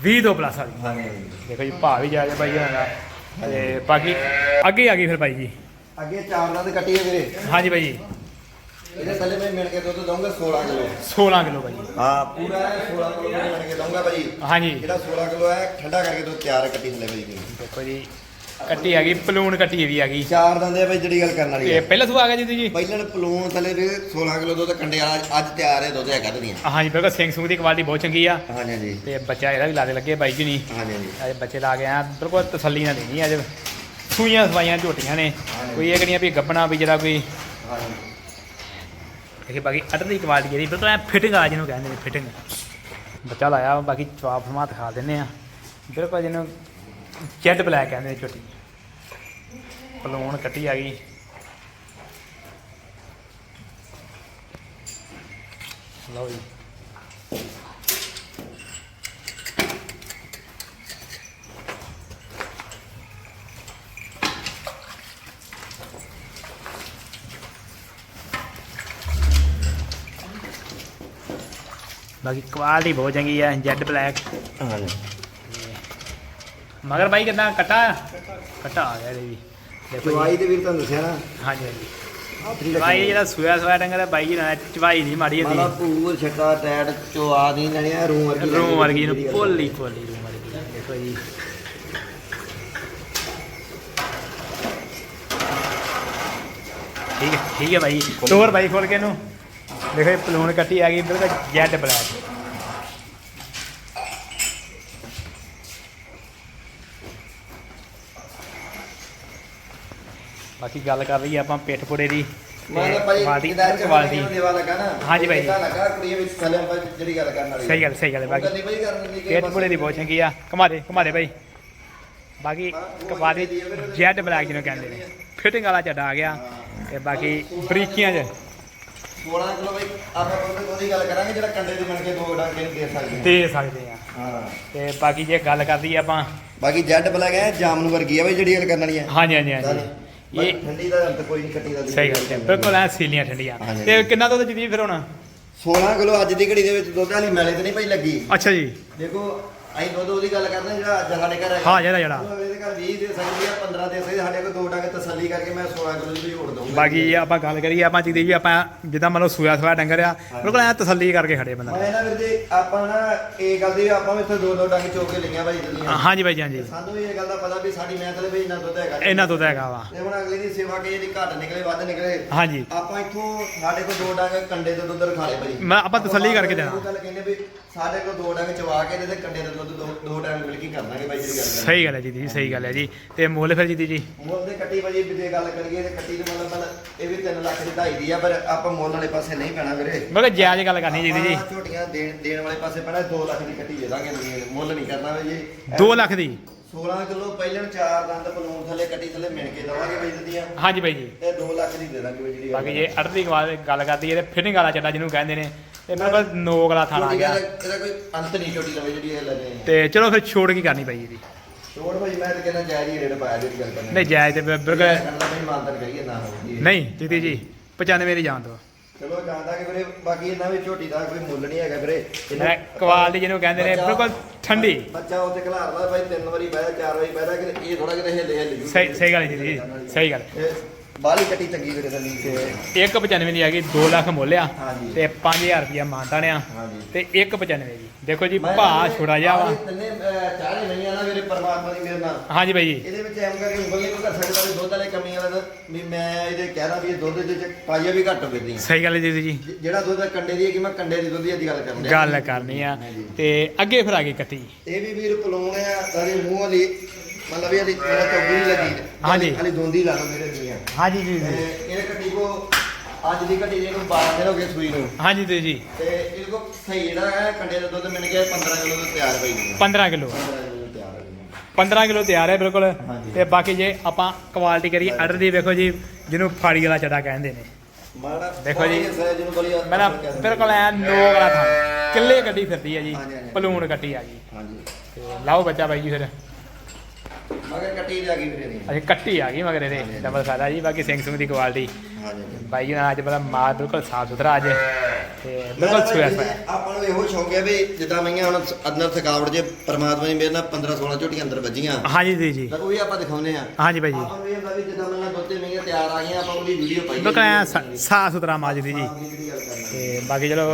20 ਤੋਂ ਪਲੱਸ ਹਾਂਜੀ ਦੇਖੋ ਜੀ ਭਾਅ ਵੀ ਬਾਈ ਹੋਣਾ ਤੇ ਬਾਕੀ ਅੱਗੇ ਆ ਗਈ ਫਿਰ ਬਾਈ ਜੀ। ਅੱਗੇ ਚਾਰ ਦੰਦ ਕੱਟੀ ਹੈ ਵੀਰੇ। ਹਾਂਜੀ ਬਾਈ ਜੀ। ਇਹਦੇ ਥੱਲੇ ਮੈਂ ਮਿਣ ਕੇ ਦੁੱਧ ਦਊਂਗਾ 16 ਕਿਲੋ। 16 ਕਿਲੋ ਬਾਈ ਜੀ। ਹਾਂ ਪੂਰਾ 16 ਕਿਲੋ ਮਿਣ ਕੇ ਦਊਂਗਾ ਭਾਈ ਹਾਂਜੀ ਜਿਹੜਾ 16 ਕਿਲੋ ਹੈ ਠੰਡਾ ਕਰਕੇ ਦੁੱਧ ਤਿਆਰ ਹੈ ਕੱਟੀ ਥੱਲੇ ਭਾਈ ਦੇਖੋ ਜੀ ਕੱਟੀ ਆ ਗਈ ਪਲੂਣ ਕੱਟੀ ਵੀ ਆ ਗਈ। ਚਾਰ ਦੰਦ ਹੈ ਭਾਈ ਜਿਹੜੀ ਗੱਲ ਕਰਨ ਵਾਲੀ ਇਹ ਹੈ ਪਹਿਲਾ ਸੁਆ ਆ ਗਿਆ ਜੀ ਜੀ? ਪਹਿਲਾਂ ਪਲੂਣ ਥੱਲੇ ਵੀ 16 ਕਿਲੋ ਦੁੱਧ ਕੰਡੇ ਵਾਲਾ ਅੱਜ ਤਿਆਰ ਹੈ ਦੁੱਧ ਹੈਗਾ ਦੁਨੀਆ ਹਾਂਜੀ ਬਿਲਕੁਲ ਸਿੰਘ ਸੂਹ ਦੀ ਕੁਆਲਿਟੀ ਬਹੁਤ ਚੰਗੀ ਆ। ਹਾਂਜੀ ਹਾਂਜੀ। ਤੇ ਬੱਚਾ ਇਹਦਾ ਵੀ ਲਾਦੇ ਲੱਗੇ ਬਾਈ ਜੀ ਨਹੀਂ ਹਾਂਜੀ ਹਾਂਜੀ। ਅੱਜ ਬੱਚੇ ਲਾ ਕੇ ਆ ਬਿਲਕੁਲ ਤਸੱਲੀ ਨਾਲ ਦੇਣੀ ਅੱਜ। ਸੂਈਆਂ ਸਵਾਈਆਂ ਝੋਟੀਆਂ ਨੇ। ਕੋਈ ਇਹ ਕਿਹੜੀਆਂ ਵੀ ਗੱਬਣਾ ਵੀ ਜਿਹੜਾ ਕੋਈ ਹਾਂਜੀ। ਇਹ ਬਾਕੀ ਅਟਰ ਦੀ ਕੁਆਲਿਟੀ ਜਿਹੜੀ ਬਿਲਕੁਲ ਐ ਫਿਟਿੰਗ ਆ ਜਿਹਨੂੰ ਕਹਿੰਦੇ ਨੇ ਫਿਟਿੰਗ ਬੱਚਾ ਲਾਇਆ ਬਾਕੀ ਜਵਾਬ ਫਰਮਾ ਦਿਖਾ ਦਿੰਨੇ ਆ। ਬਿਲਕੁਲ ਜਿਹਨੂੰ ਜੈਡ ਬਲੈਕ ਕਹਿੰਦੇ ਨੇ ਝੋਟੀ ਪਲੂਣ ਕੱਟੀ ਆ ਗਈ। ਲਓ ਜੀ। ਬਾਕੀ ਕੁਆਲਿਟੀ ਬਹੁਤ ਚੰਗੀ ਆ, ਜੈਡ ਬਲੈਕ। ਹਾਂਜੀ। ਮਗਰ ਬਾਈ ਕਿਦਾਂ? ਕੱਟਾ? ਕੱਟਾ ਆ ਗਿਆ ਇਹਦੇ ਵੀ। ਦੇਖੋ ਜੀ। ਚਵਾਈ ਦੇ ਵੀਰ ਤੁਹਾਨੂੰ ਦੱਸਿਆ ਨਾ। ਹਾਂਜੀ ਹਾਂਜੀ। ਚਵਾਈ ਜਿਹੜਾ ਸੂਆ ਸੂਆ ਡੰਗਰ ਹੈ ਬਾਈ ਜੀ ਨਾਲ ਚਵਾਈ ਨਹੀਂ ਮਾੜੀ ਮਾਲਾ ਹੁੰਦੀ ਪੂਰ ਛੱਟਾ ਟੈਟ ਚਵਾ ਨਹੀਂ ਲੈਣਿਆ ਰੂਮ ਵਰਗੀ ਰੂਮ ਵਰਗੀ ਨੂੰ ਭੋਲੀ ਭੋਲੀ ਰੂਮ ਵਰਗੀ। ਦੇਖੋ ਜੀ। ਠੀਕ ਹੈ ਠੀਕ ਹੈ ਬਾਈ। ਤੋਰ ਬਾਈ ਖੋਲ ਕੇ ਇਹਨੂੰ। ਦੇਖੋ ਇਹ ਪਲੂਣ ਕੱਟੀ ਆ ਗਈ ਬਿਲਕੁਲ ਜੈਡ ਬਲੈਕ। ਬਾਕੀ ਗੱਲ ਕਰ ਰਹੀ ਆਪਾਂ ਪਿੱਠ ਪੁੜੇ ਦੀ ਮੈਂ ਤਾਂ ਭਾਈ ਕੁਆਲਿਟੀ ਕਿਦਾਂ ਕੁਆਲਿਟੀ ਦੇਵਾ ਲੱਗਾ ਨਾ ਹਾਂਜੀ ਭਾਈ। ਕਿੱਦਾਂ ਲੱਗਾ ਕੁੜੀ ਵਿੱਚ ਥੱਲੇ ਆਪਾਂ ਜਿਹੜੀ ਗੱਲ ਕਰਨ ਵਾਲੀ ਸਹੀ ਗੱਲ ਸਹੀ ਗੱਲ ਹੈ ਬਾਕੀ। ਗੱਲ ਨਹੀਂ ਭਾਈ ਕਰਨ ਦੀ ਪੇਟ ਪੁੜੇ ਦੀ ਬਹੁਤ ਚੰਗੀ ਆ। ਘੁਮਾ ਦੇ ਘੁਮਾ ਦੇ ਬਾਈ ਬਾਕੀ ਕਬਾਦੀ ਜੈਡ ਬਲੈਕ ਜਿਹਨੂੰ ਕਹਿੰਦੇ ਨੇ। ਫਿਟਿੰਗ ਵਾਲਾ ਚੱਡਾ ਆ ਗਿਆ। ਤੇ ਬਾਕੀ ਬਰੀਕੀਆਂ ਚ। 16 ਕਿਲੋ ਭਾਈ ਆਪਾਂ ਉਹਦੀ ਗੱਲ ਕਰਾਂਗੇ ਜਿਹੜਾ ਕੰਡੇ ਦੇ ਬਣ ਕੇ ਦੋ ਡਾਂਗੇ ਨੂੰ ਦੇ ਸਕਦੇ ਦੇ ਸਕਦੇ ਆ। ਹਾਂ। ਤੇ ਬਾਕੀ ਜੇ ਗੱਲ ਕਰਦੀ ਆਪਾਂ ਬਾਕੀ ਜੈਡ ਬਲੈਕ ਹੈ ਜਾਮਨ ਵਰਗੀ ਹੈ ਭਾਈ ਜਿਹੜੀ ਗੱਲ ਕਰਨ ਵਾਲੀ ਹੈ ਹਾਂਜੀ ਹਾਂਜੀ ਹਾਂਜੀ। ਇਹ ਠੰਡੀ ਦਾ ਅੰਤ ਕੋਈ ਨਹੀਂ ਕੱਟੀ ਦਾ ਸਹੀ ਗੱਲ ਹੈ ਬਿਲਕੁਲ ਐ ਸੀਲੀਆਂ ਠੰਡੀਆਂ। ਹਾਂਜੀ। ਤੇ ਕਿੰਨਾ ਦੁੱਧ ਜਿੱਦੀ ਫਿਰ ਹੁਣ? 16 ਕਿਲੋ ਅੱਜ ਦੀ ਘੜੀ ਦੇ ਵਿੱਚ ਦੁੱਧ ਵਾਲੀ ਮੈਲੇ ਤੇ ਨਹੀਂ ਭਾਈ ਲੱਗੀ। ਅੱਛਾ ਜੀ। ਦੇਖੋ ਅਸੀਂ ਦੁੱਧ ਉਹਦੀ ਗੱਲ ਕਰਦੇ ਜਿਹੜਾ ਅੱਜ ਸਾਡੇ ਘਰ ਹੈਗਾ। ਹਾਂ, ਜਿਹੜਾ- ਜਿਹੜਾ। ਉਹ ਅਗਲੇ ਦੇ ਘਰ 20 ਦੇ ਸਕਦੀ ਆ 15 ਦੇ ਸਕਦੀ ਆ, ਸਾਡੇ ਕੋਲ ਦੋ ਡੰਗ ਤਸੱਲੀ ਕਰਕੇ ਮੈਂ 16 ਕਿਲੋ ਦੀ ਵੀ ਹੋੜ ਦਊਂਗਾ। ਬਾਕੀ ਜੇ ਆਪਾਂ ਗੱਲ ਕਰੀਏ ਆਪਾਂ ਜਿੱਦੀ ਵੀ ਆਪਾਂ ਜਿੱਦਾਂ ਮੰਨ ਲਓ ਸੂਆ ਸੂਆ ਡੰਗਰ ਆ ਬਿਲਕੁਲ ਐ ਤਸੱਲੀ ਕਰਕੇ ਖੜੇ ਬੰਦਾ। ਮੈਂ ਨਾ ਵੀਰ ਜੀ ਆਪਾਂ ਨਾ ਇਹ ਗੱਲ ਦੀ ਆਪਾਂ ਵੀ ਇੱਥੇ ਦੋ ਦੋ ਡੰਗ ਚੋਕ ਕੇ ਲਈਆਂ ਭਾਈ ਦੁਨੀਆ ਹਾਂਜੀ ਬਾਈ ਜੀ ਹਾਂਜੀ। ਸਾਨੂੰ ਇਹ ਗੱਲ ਦਾ ਪਤਾ ਵੀ ਸਾਡੀ ਮੈਂ ਥਲੇ ਵੀ ਇੰਨਾ ਦੁੱਧ ਹੈਗਾ। ਇਹਨਾਂ ਦੁੱਧ ਹੈਗਾ ਵਾ। ਤੇ ਹੁਣ ਅਗਲੇ ਦੀ ਸੇਵਾ ਕਿ ਇਹਦੀ ਘੱਟ ਨਿਕਲੇ ਵੱਧ ਨਿਕਲੇ। ਹਾਂਜੀ। ਆਪਾਂ ਇੱਥੋਂ ਸਾਡੇ ਕੋਲ ਦੋ ਡੰਗ ਕੰਡੇ ਦੇ ਦੁੱਧ ਰਖਾ ਲਏ ਭਾਈ। ਮੈਂ- ਆਪਾਂ ਤਸੱਲੀ ਕਰਕੇ ਦੇਣਾ। ਉਹ ਗੱਲ ਕਹਿੰਦੇ ਵੀ ਸਾਡੇ ਕੋਲ ਦੋ ਡੰਗ ਚਵਾ ਕੇ ਤੇ ਇਹਦੇ ਕੰਡੇ ਦੇ ਦੁੱਧ ਦੋ ਦੋ ਟਾਈਮ ਮਿਲ ਕੇ ਕਰ ਦਾਂਗੇ ਭਾਈ ਜਿਹੜੀ ਗੱਲ ਸਹੀ ਗੱਲ ਹੈ ਜੀ ਦੀ ਸਹੀ ਗੱਲ ਹੈ ਜੀ। ਤੇ ਮੁੱਲ ਫਿਰ ਜੀ ਜੀ? ਮੁੱਲ ਦੇ ਕੱਟੀ ਭਾਜੀ ਵੀ ਜੇ ਗੱਲ ਕਰੀਏ ਤੇ ਕੱਟੀ ਦੇ ਮਤਲਬ ਮਤਲਬ ਇਹ ਵੀ 3 ਲੱਖ ਦੀ ਢਾਈ ਦੀ ਆ ਪਰ ਆਪਾਂ ਮੁੱਲ ਵਾਲੇ ਪਾਸੇ ਨਹੀਂ ਪੈਣਾ ਵੀਰੇ। ਮੈਂ ਕਿਹਾ ਜਾਇਜ਼ ਗੱਲ ਕਰਨੀ ਜੀ ਜੀ। ਆਪਾਂ ਝੋਟੀਆਂ ਦੇਣ ਦੇਣ ਵਾਲੇ ਪਾਸੇ ਪੈਣਾ 2 ਲੱਖ ਦੀ ਕੱਟੀ ਦੇ ਦਾਂਗੇ ਮੁੱਲ ਨਹੀਂ ਕਰਨਾ ਵੀ ਜੀ। 2 ਲੱਖ ਦੀ? 16 ਕਿਲੋ ਪਹਿਲਣ ਚਾਰ ਦੰਦ ਪਲੂਣ ਥੱਲੇ ਕੱਟੀ ਥੱਲੇ ਮਿਣ ਕੇ ਦਵਾਂਗੇ ਬਈ ਦੀਆਂ। ਹਾਂਜੀ ਬਾਈ ਜੀ। ਤੇ 2 ਲੱਖ ਦੀ ਦੇ ਦਾਂਗੇ ਬਈ ਜਿਹੜੀ ਬਾਕੀ ਜੇ ਅੜਦੀ ਗੱਲ ਗੱਲ ਕਰਦੀ ਹੈ ਤੇ ਫਿਟਿੰਗ ਵਾਲਾ ਚੱਡਾ ਜਿਹਨੂੰ ਕਹਿੰਦੇ ਨੇ। ਬਿਲਕੁਲ ਨੋਕ ਵਾਲਾ ਥਾਣਾ ਆ ਗਿਆ। ਦਾ ਇਹਦਾ ਕੋਈ ਅੰਤ ਨਹੀਂ ਝੋਟੀ ਲਵੇ ਜਿਹੜੀ ਇਹ ਲੱਗੇ ਤੇ ਚਲੋ ਫਿਰ ਛੋੜ ਕੀ ਕਰਨੀ ਪਈ ਜੀ ਛੋੜ ਭਾਈ ਮੈਂ ਤਾਂ ਕਹਿੰਦਾ ਜਾਇਜ਼ ਹੀ ਰੇਟ ਪਾਇਆ ਜਿਹੜੀ ਗੱਲ ਕਰਨੀ। ਨਹੀਂ ਜਾਇਜ਼ ਤੇ ਬਿਲਕੁਲ ਭਾਈ ਮਾਨਤਨ ਕਰੀਏ ਨਾ ਹੋਵੇ ਨਹੀਂ ਜੀਤੀ ਜੀ 95 ਦੀ ਜਾਣ ਦੋ ਚਲੋ ਜਾਂਦਾ ਕਿ ਵੀਰੇ ਬਾਕੀ ਇਹਨਾਂ ਵਿੱਚ ਝੋਟੀ ਦਾ ਕੋਈ ਮੁੱਲ ਨਹੀਂ ਹੈਗਾ ਵੀਰੇ। ਇਹਨਾਂ- ਮੈਂ ਕੁਆਲਿਟੀ ਜਿਹਨੂੰ ਕਹਿੰਦੇ ਨੇ ਬਿਲਕੁਲ ਠੰਡੀ। ਬੱਚਾ ਉੱਤੇ ਖਿਲਾਰਦਾ ਭਾਈ ਤਿੰਨ ਵਾਰੀ ਬਹਿਦਾ ਚਾਰ ਵਾਰੀ ਬਹਿਦਾ ਕਿ ਇਹ ਥੋੜਾ ਕਿਤੇ ਹਿੱਲੇ ਹਿੱਲੇ। ਸਹੀ ਸਹੀ ਗੱਲ ਜੀ ਸਹੀ ਗੱਲ ਬਾਹਲੀ ਕੱਟੀ ਚੰਗੀ ਵੀਰੇ ਦਾ ਨਹੀਂ ਤੇ 195 ਦੀ ਆ ਗਈ 2 ਲੱਖ ਮੁੱਲ ਆ ਹਾਂਜੀ। ਤੇ 5000 ਰੁਪਿਆ ਮਾਨਤਾ ਨੇ ਆ ਹਾਂਜੀ। ਤੇ 195 ਜੀ ਦੇਖੋ ਜੀ ਭਾ ਕਹਿੰਦਾ ਛੋੜਾ ਜਿਹਾ ਵਾ। ਆਹ ਤਿੰਨੇ ਅਹ, ਚਾਰੇ ਨਹੀਂ ਆ ਨਾ ਵੀਰੇ ਪਰਮਾਤਮਾ ਦੀ ਮੇਰੇ ਨਾਲ। ਹਾਂਜੀ ਬਾਈ ਜੀ। ਇਹਦੇ ਵਿੱਚ ਐਮ ਕਰਕੇ ਉਂਗਲੀ ਨੂੰ ਕਰ ਸਕਦਾ ਵੀ ਦੁੱਧ ਵਾਲੇ ਕਮੀ ਵਾਲਾ ਵੀ ਮੈਂ ਇਹਦੇ ਕਹਿਣਾ ਵੀ ਇਹ ਦੁੱਧ ਦੇ ਚ ਪਾਈਆ ਵੀ ਘੱਟ ਹੋਵੇ ਦੀ ਸਹੀ ਗੱਲ ਹੈ ਜੀ ਜੀ। ਜਿਹੜਾ ਦੁੱਧ ਕੰਡੇ ਦੀ ਹੈ ਕਿ ਮੈਂ ਕੰਡੇ ਦੀ ਦੁੱਧ ਦੀ ਗੱਲ ਕਰਨ ਡਿਆ। ਗੱਲ ਕਰਨੀ ਆ। ਤੇ ਅੱਗੇ ਫਿਰ ਆ ਗਈ ਕੱਟੀ। ਇਹ ਵੀ ਵੀਰ ਪਲੂਣ ਆ ਤਾਰੇ ਮੂੰਹ ਵਾਲੀ। ਮਤਲਬ ਇਹਦੀ ਜਿਹੜਾ ਚੌਗੀ ਨਹੀਂ ਲੱਗੀ ਹਾਂਜੀ। ਖਾਲੀ ਦੋਂਦੀ ਲਾ ਲਓ ਮੇਰੇ ਦੀਆਂ ਹਾਂਜੀ ਜੀ ਤੇ ਇਹ ਕੱਟੀ ਕੋ ਅੱਜ ਦੀ ਕੱਟੀ ਜਿਹਨੂੰ 12 ਦਿਨ ਹੋ ਗਏ ਸੂਈ ਨੂੰ। ਹਾਂਜੀ ਜੀ ਜੀ। ਤੇ ਇਹ ਕੋ ਸਹੀ ਜਿਹੜਾ ਹੈ ਕੰਡੇ ਦਾ ਦੁੱਧ ਮਿਲ ਗਿਆ 15 ਕਿਲੋ ਦਾ ਤਿਆਰ ਪਈ ਜੀ 15 ਕਿਲੋ। 15 ਕਿਲੋ ਤਿਆਰ ਹੈ ਜੀ 15 ਕਿਲੋ ਤਿਆਰ ਹੈ ਬਿਲਕੁਲ। ਹਾਂਜੀ। ਤੇ ਬਾਕੀ ਜੇ ਆਪਾਂ ਕੁਆਲਿਟੀ ਕਰੀਏ ਆਰਡਰ ਦੀ ਵੇਖੋ ਜੀ ਜਿਹਨੂੰ ਫਾੜੀ ਵਾਲਾ ਚੱਡਾ ਕਹਿੰਦੇ ਨੇ। ਮਾੜਾ ਦੇਖੋ ਜੀ, ਜਿਹਨੂੰ ਬੋਲੀ ਮੈਂ ਨਾ ਬਿਲਕੁਲ ਐ ਨੋਕ ਵਾਲਾ ਥਾਂ। ਕਿੱਲੇ ਗੱਡੀ ਫਿਰਦੀ ਹੈ ਜੀ ਹਾਂਜੀ, ਹਾਂਜੀ। ਪਲੂਣ ਕੱਟੀ ਆ ਗਈ ਹਾਂਜੀ। ਤੇ ਲਾਓ ਬੱਚਾ ਬਾਈ ਜੀ ਫਿਰ। ਮਗਰ ਕੱਟੀ ਜਾ ਗਈ ਵੀਰੇ ਦੀ। ਅਸੀਂ ਕੱਟੀ ਆ ਗਈ ਮਗਰ ਇਹਦੇ। ਡਬਲ ਫਾਇਦਾ ਜੀ ਬਾਕੀ ਸਿੰਘ ਸੁੰਗ ਦੀ ਕੁਆਲਿਟੀ ਹਾਂਜੀ ਜੀ ਬਾਈ ਜੀ ਅੱਜ ਬੜਾ ਮਾਲ ਬਿਲਕੁਲ ਸਾਫ਼ ਸੁਥਰਾ ਅੱਜ। ਤੇ ਬਿਲਕੁਲ ਸੋਇਆ ਆਪਾਂ ਨੂੰ ਇਹੋ ਸ਼ੌਂਕ ਹੈ ਵੀ ਜਿੱਦਾਂ ਮਈਆਂ ਹੁਣ ਅੰਦਰ ਥਕਾਵਟ ਜੇ ਪਰਮਾਤਮਾ ਦੀ ਮਿਹਰ ਨਾਲ 15 16 ਝੋਟੀਆਂ ਅੰਦਰ ਵੱਜੀਆਂ। ਹਾਂਜੀ ਜੀ ਜੀ। ਤਾਂ ਉਹ ਵੀ ਆਪਾਂ ਦਿਖਾਉਨੇ ਆ ਹਾਂਜੀ ਬਾਈ ਜੀ। ਆਪਾਂ ਨੂੰ ਇਹ ਹੁੰਦਾ ਵੀ ਜਿੱਦਾਂ ਮਈਆਂ ਦੋ ਤਿੰਨ ਮਹੀਨੇ ਤਿਆਰ ਆ ਗਈਆਂ ਆਪਾਂ ਉਹਦੀ ਵੀਡੀਓ ਪਾਈਏ ਬਿਲਕੁਲ ਸਾਫ਼ ਸੁਥਰਾ ਮਾਲ ਜੀ ਜੀ। ਤੇ ਬਾਕੀ ਚਲੋ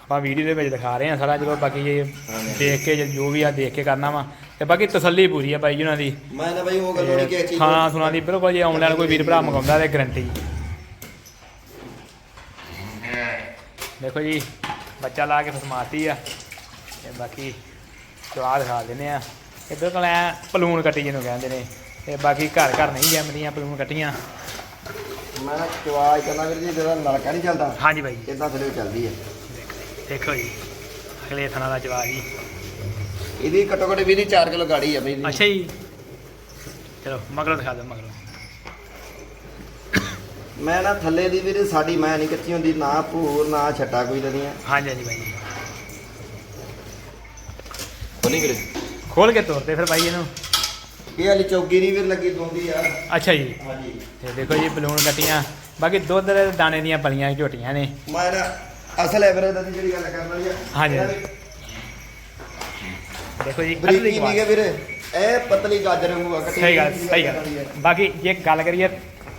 ਆਪਾਂ ਵੀਡੀਓ ਦੇ ਵਿੱਚ ਦਿਖਾ ਰਹੇ ਹਾਂ ਸਾਰਾ। ਚਲੋ ਬਾਕੀ ਇਹ ਹਾਂਜੀ। ਦੇਖ ਕੇ ਜੋ ਵੀ ਆ ਦੇਖ ਕੇ ਕਰਨਾ ਵਾ ਤੇ ਬਾਕੀ ਤਸੱਲੀ ਪੂਰੀ ਆ ਬਾਈ ਉਹਨਾਂ ਦੀ। ਮੈਂ ਨਾ ਬਾਈ ਉਹ ਗੱਲ ਹੋਣੀ ਕਿ ਚੀਜ਼ ਖਾਣਾ ਸੁਣਾ ਦੀ ਬਿਲਕੁਲ ਜੇ ਆਨਲਾਈਨ ਕੋਈ ਵੀਰ ਭਰਾ ਮੰਗਾਉਂਦਾ ਤੇ ਗਰੰਟੀ ਦੇਖੋ ਜੀ ਬੱਚਾ ਲਾ ਕੇ ਫਸਮਾਤੀ ਆ ਤੇ ਬਾਕੀ ਚਵਾ ਦਿਖਾ ਦਿੰਦੇ ਆ। ਇਹ ਬਿਲਕੁਲ ਐ ਪਲੂਨ ਕੱਟੀ ਜਿਹਨੂੰ ਕਹਿੰਦੇ ਨੇ ਤੇ ਬਾਕੀ ਘਰ ਘਰ ਨਹੀਂ ਜੰਮਦੀਆਂ ਪਲੂਨ ਕੱਟੀਆਂ। ਮੈਂ ਚਵਾਜ ਕਰਨਾ ਵੀਰ ਜੀ ਜਿਹੜਾ ਨਲਕਾ ਨਹੀਂ ਚੱਲਦਾ। ਹਾਂਜੀ ਬਾਈ ਇਦਾਂ ਥੱਲੇ ਚੱਲਦੀ ਹੈ ਦੇਖੋ ਜੀ ਅਗਲੇ ਥਣਾ ਦਾ ਜਵਾਬ ਜੀ। ਇਹਦੀ ਘੱਟੋ ਘੱਟ ਵੀ ਦੀ 4 ਕਿਲੋ ਗਾੜੀ ਹੈ ਬਈ ਇਹਦੀ। ਅੱਛਾ ਜੀ। ਚਲੋ ਮਗਰੋਂ ਦਿਖਾ ਦਿਓ ਮਗਰੋਂ। ਮੈਂ ਨਾ ਥੱਲੇ ਦੀ ਵੀਰੇ ਸਾਡੀ ਮੈਂ ਨਹੀਂ ਕੱਚੀ ਹੁੰਦੀ ਨਾ ਭੂਰ ਨਾ ਛੱਟਾ ਕੋਈ ਦਦੀਆਂ ਹਾਂਜੀ ਹਾਂਜੀ ਬਾਈ ਜੀ। ਖੋਲੀ ਵੀਰੇ। ਖੋਲ ਕੇ ਤੋਰਦੇ ਫਿਰ ਬਾਈ ਇਹਨੂੰ। ਇਹ ਵਾਲੀ ਚੌਗੀ ਨਹੀਂ ਵੀਰ ਲੱਗੀ ਦੋਂਦੀ ਆ। ਅੱਛਾ ਜੀ। ਹਾਂਜੀ। ਤੇ ਦੇਖੋ ਜੀ ਬਲੂਨ ਕੱਟੀਆਂ। ਬਾਕੀ ਦੁੱਧ ਦੇ ਦਾਣੇ ਦੀਆਂ ਪਲੀਆਂ ਝੋਟੀਆਂ ਨੇ। ਮੈਂ ਨਾ ਅਸਲ ਐਵਰੇਜ ਦੀ ਜਿਹੜੀ ਗੱਲ ਕਰਨ ਵਾਲੀ ਆ ਹਾਂਜੀ। ਇਹਦਾ ਵੀ ਦੇਖੋ ਜੀ ਅਸਲੀ ਬਰੀਕੀ ਨਹੀਂ ਹੈ ਕੁਆਲਿਟੀ ਵੀਰੇ। ਇਹ ਪਤਲੀ ਗਾਜਰ ਵਾਂਗੂ ਆ ਕੱਟੀ ਸਹੀ ਗੱਲ ਜਿਹੜੀ ਸਹੀ ਕਰਨੀ ਹੈ। ਗੱਲ ਬਾਕੀ ਜੇ ਗੱਲ ਕਰੀਏ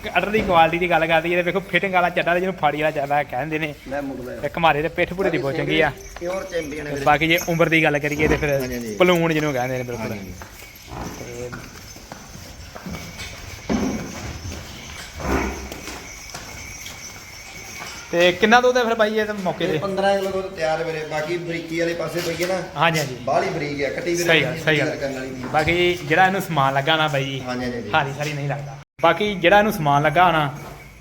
ਅਟਰ ਦੀ ਕੁਆਲਿਟੀ ਦੀ ਗੱਲ ਕਰਦੀ ਤੇ ਵੇਖੋ ਫਿਟਿੰਗ ਵਾਲਾ ਚੱਡਾ ਜਿਹਨੂੰ ਫਾੜੀ ਵਾਲਾ ਚੱਡਾ ਕਹਿੰਦੇ ਨੇ ਤੇ ਘਮਾਰੇ ਦੇ ਪਿੱਠ ਪੂੜੇ ਦੀ ਬਹੁਤ ਚੰਗੀ ਆ। ਪਿਓਰ ਚੈਂਪੀਅਨ ਬਾਕੀ ਜੇ ਉਮਰ ਦੀ ਗੱਲ ਕਰੀਏ ਤੇ ਫਿਰ। ਪਲੂਣ ਜਿਹਨੂੰ ਕਹਿੰਦੇ ਨੇ ਬਿਲਕੁਲ। ਤੇ ਕਿੰਨਾ ਦੁੱਧ ਹੈ ਫਿਰ ਬਾਈ ਇਹ ਤਾਂ ਮੌਕੇ ਤੇ? 15 ਕਿਲੋ ਦੁੱਧ ਤਿਆਰ ਹੈ ਵੀਰੇ ਬਾਕੀ ਬਰੀਕੀ ਵਾਲੇ ਪਾਸੇ ਪਈਏ ਨਾ। ਹਾਂਜੀ ਹਾਂਜੀ। ਬਾਹਲੀ ਬਰੀਕ ਹੈ ਕੱਟੀ ਵੀਰੇ ਸਹੀ ਗੱਲ ਸਹੀ ਗੱਲ। ਬਾਕੀ ਜਿਹੜਾ ਇਹਨੂੰ ਸਮਾਨ ਲੱਗਾ ਨਾ ਬਾਈ ਜੀ ਹਾਂਜੀ ਹਾਂਜੀ। ਹਾਰੀ ਸਾਰੀ ਨਹੀਂ ਲੱਗਦਾ। ਬਾਕੀ ਜਿਹੜਾ ਇਹਨੂੰ ਸਮਾਨ ਲੱਗਾ ਨਾ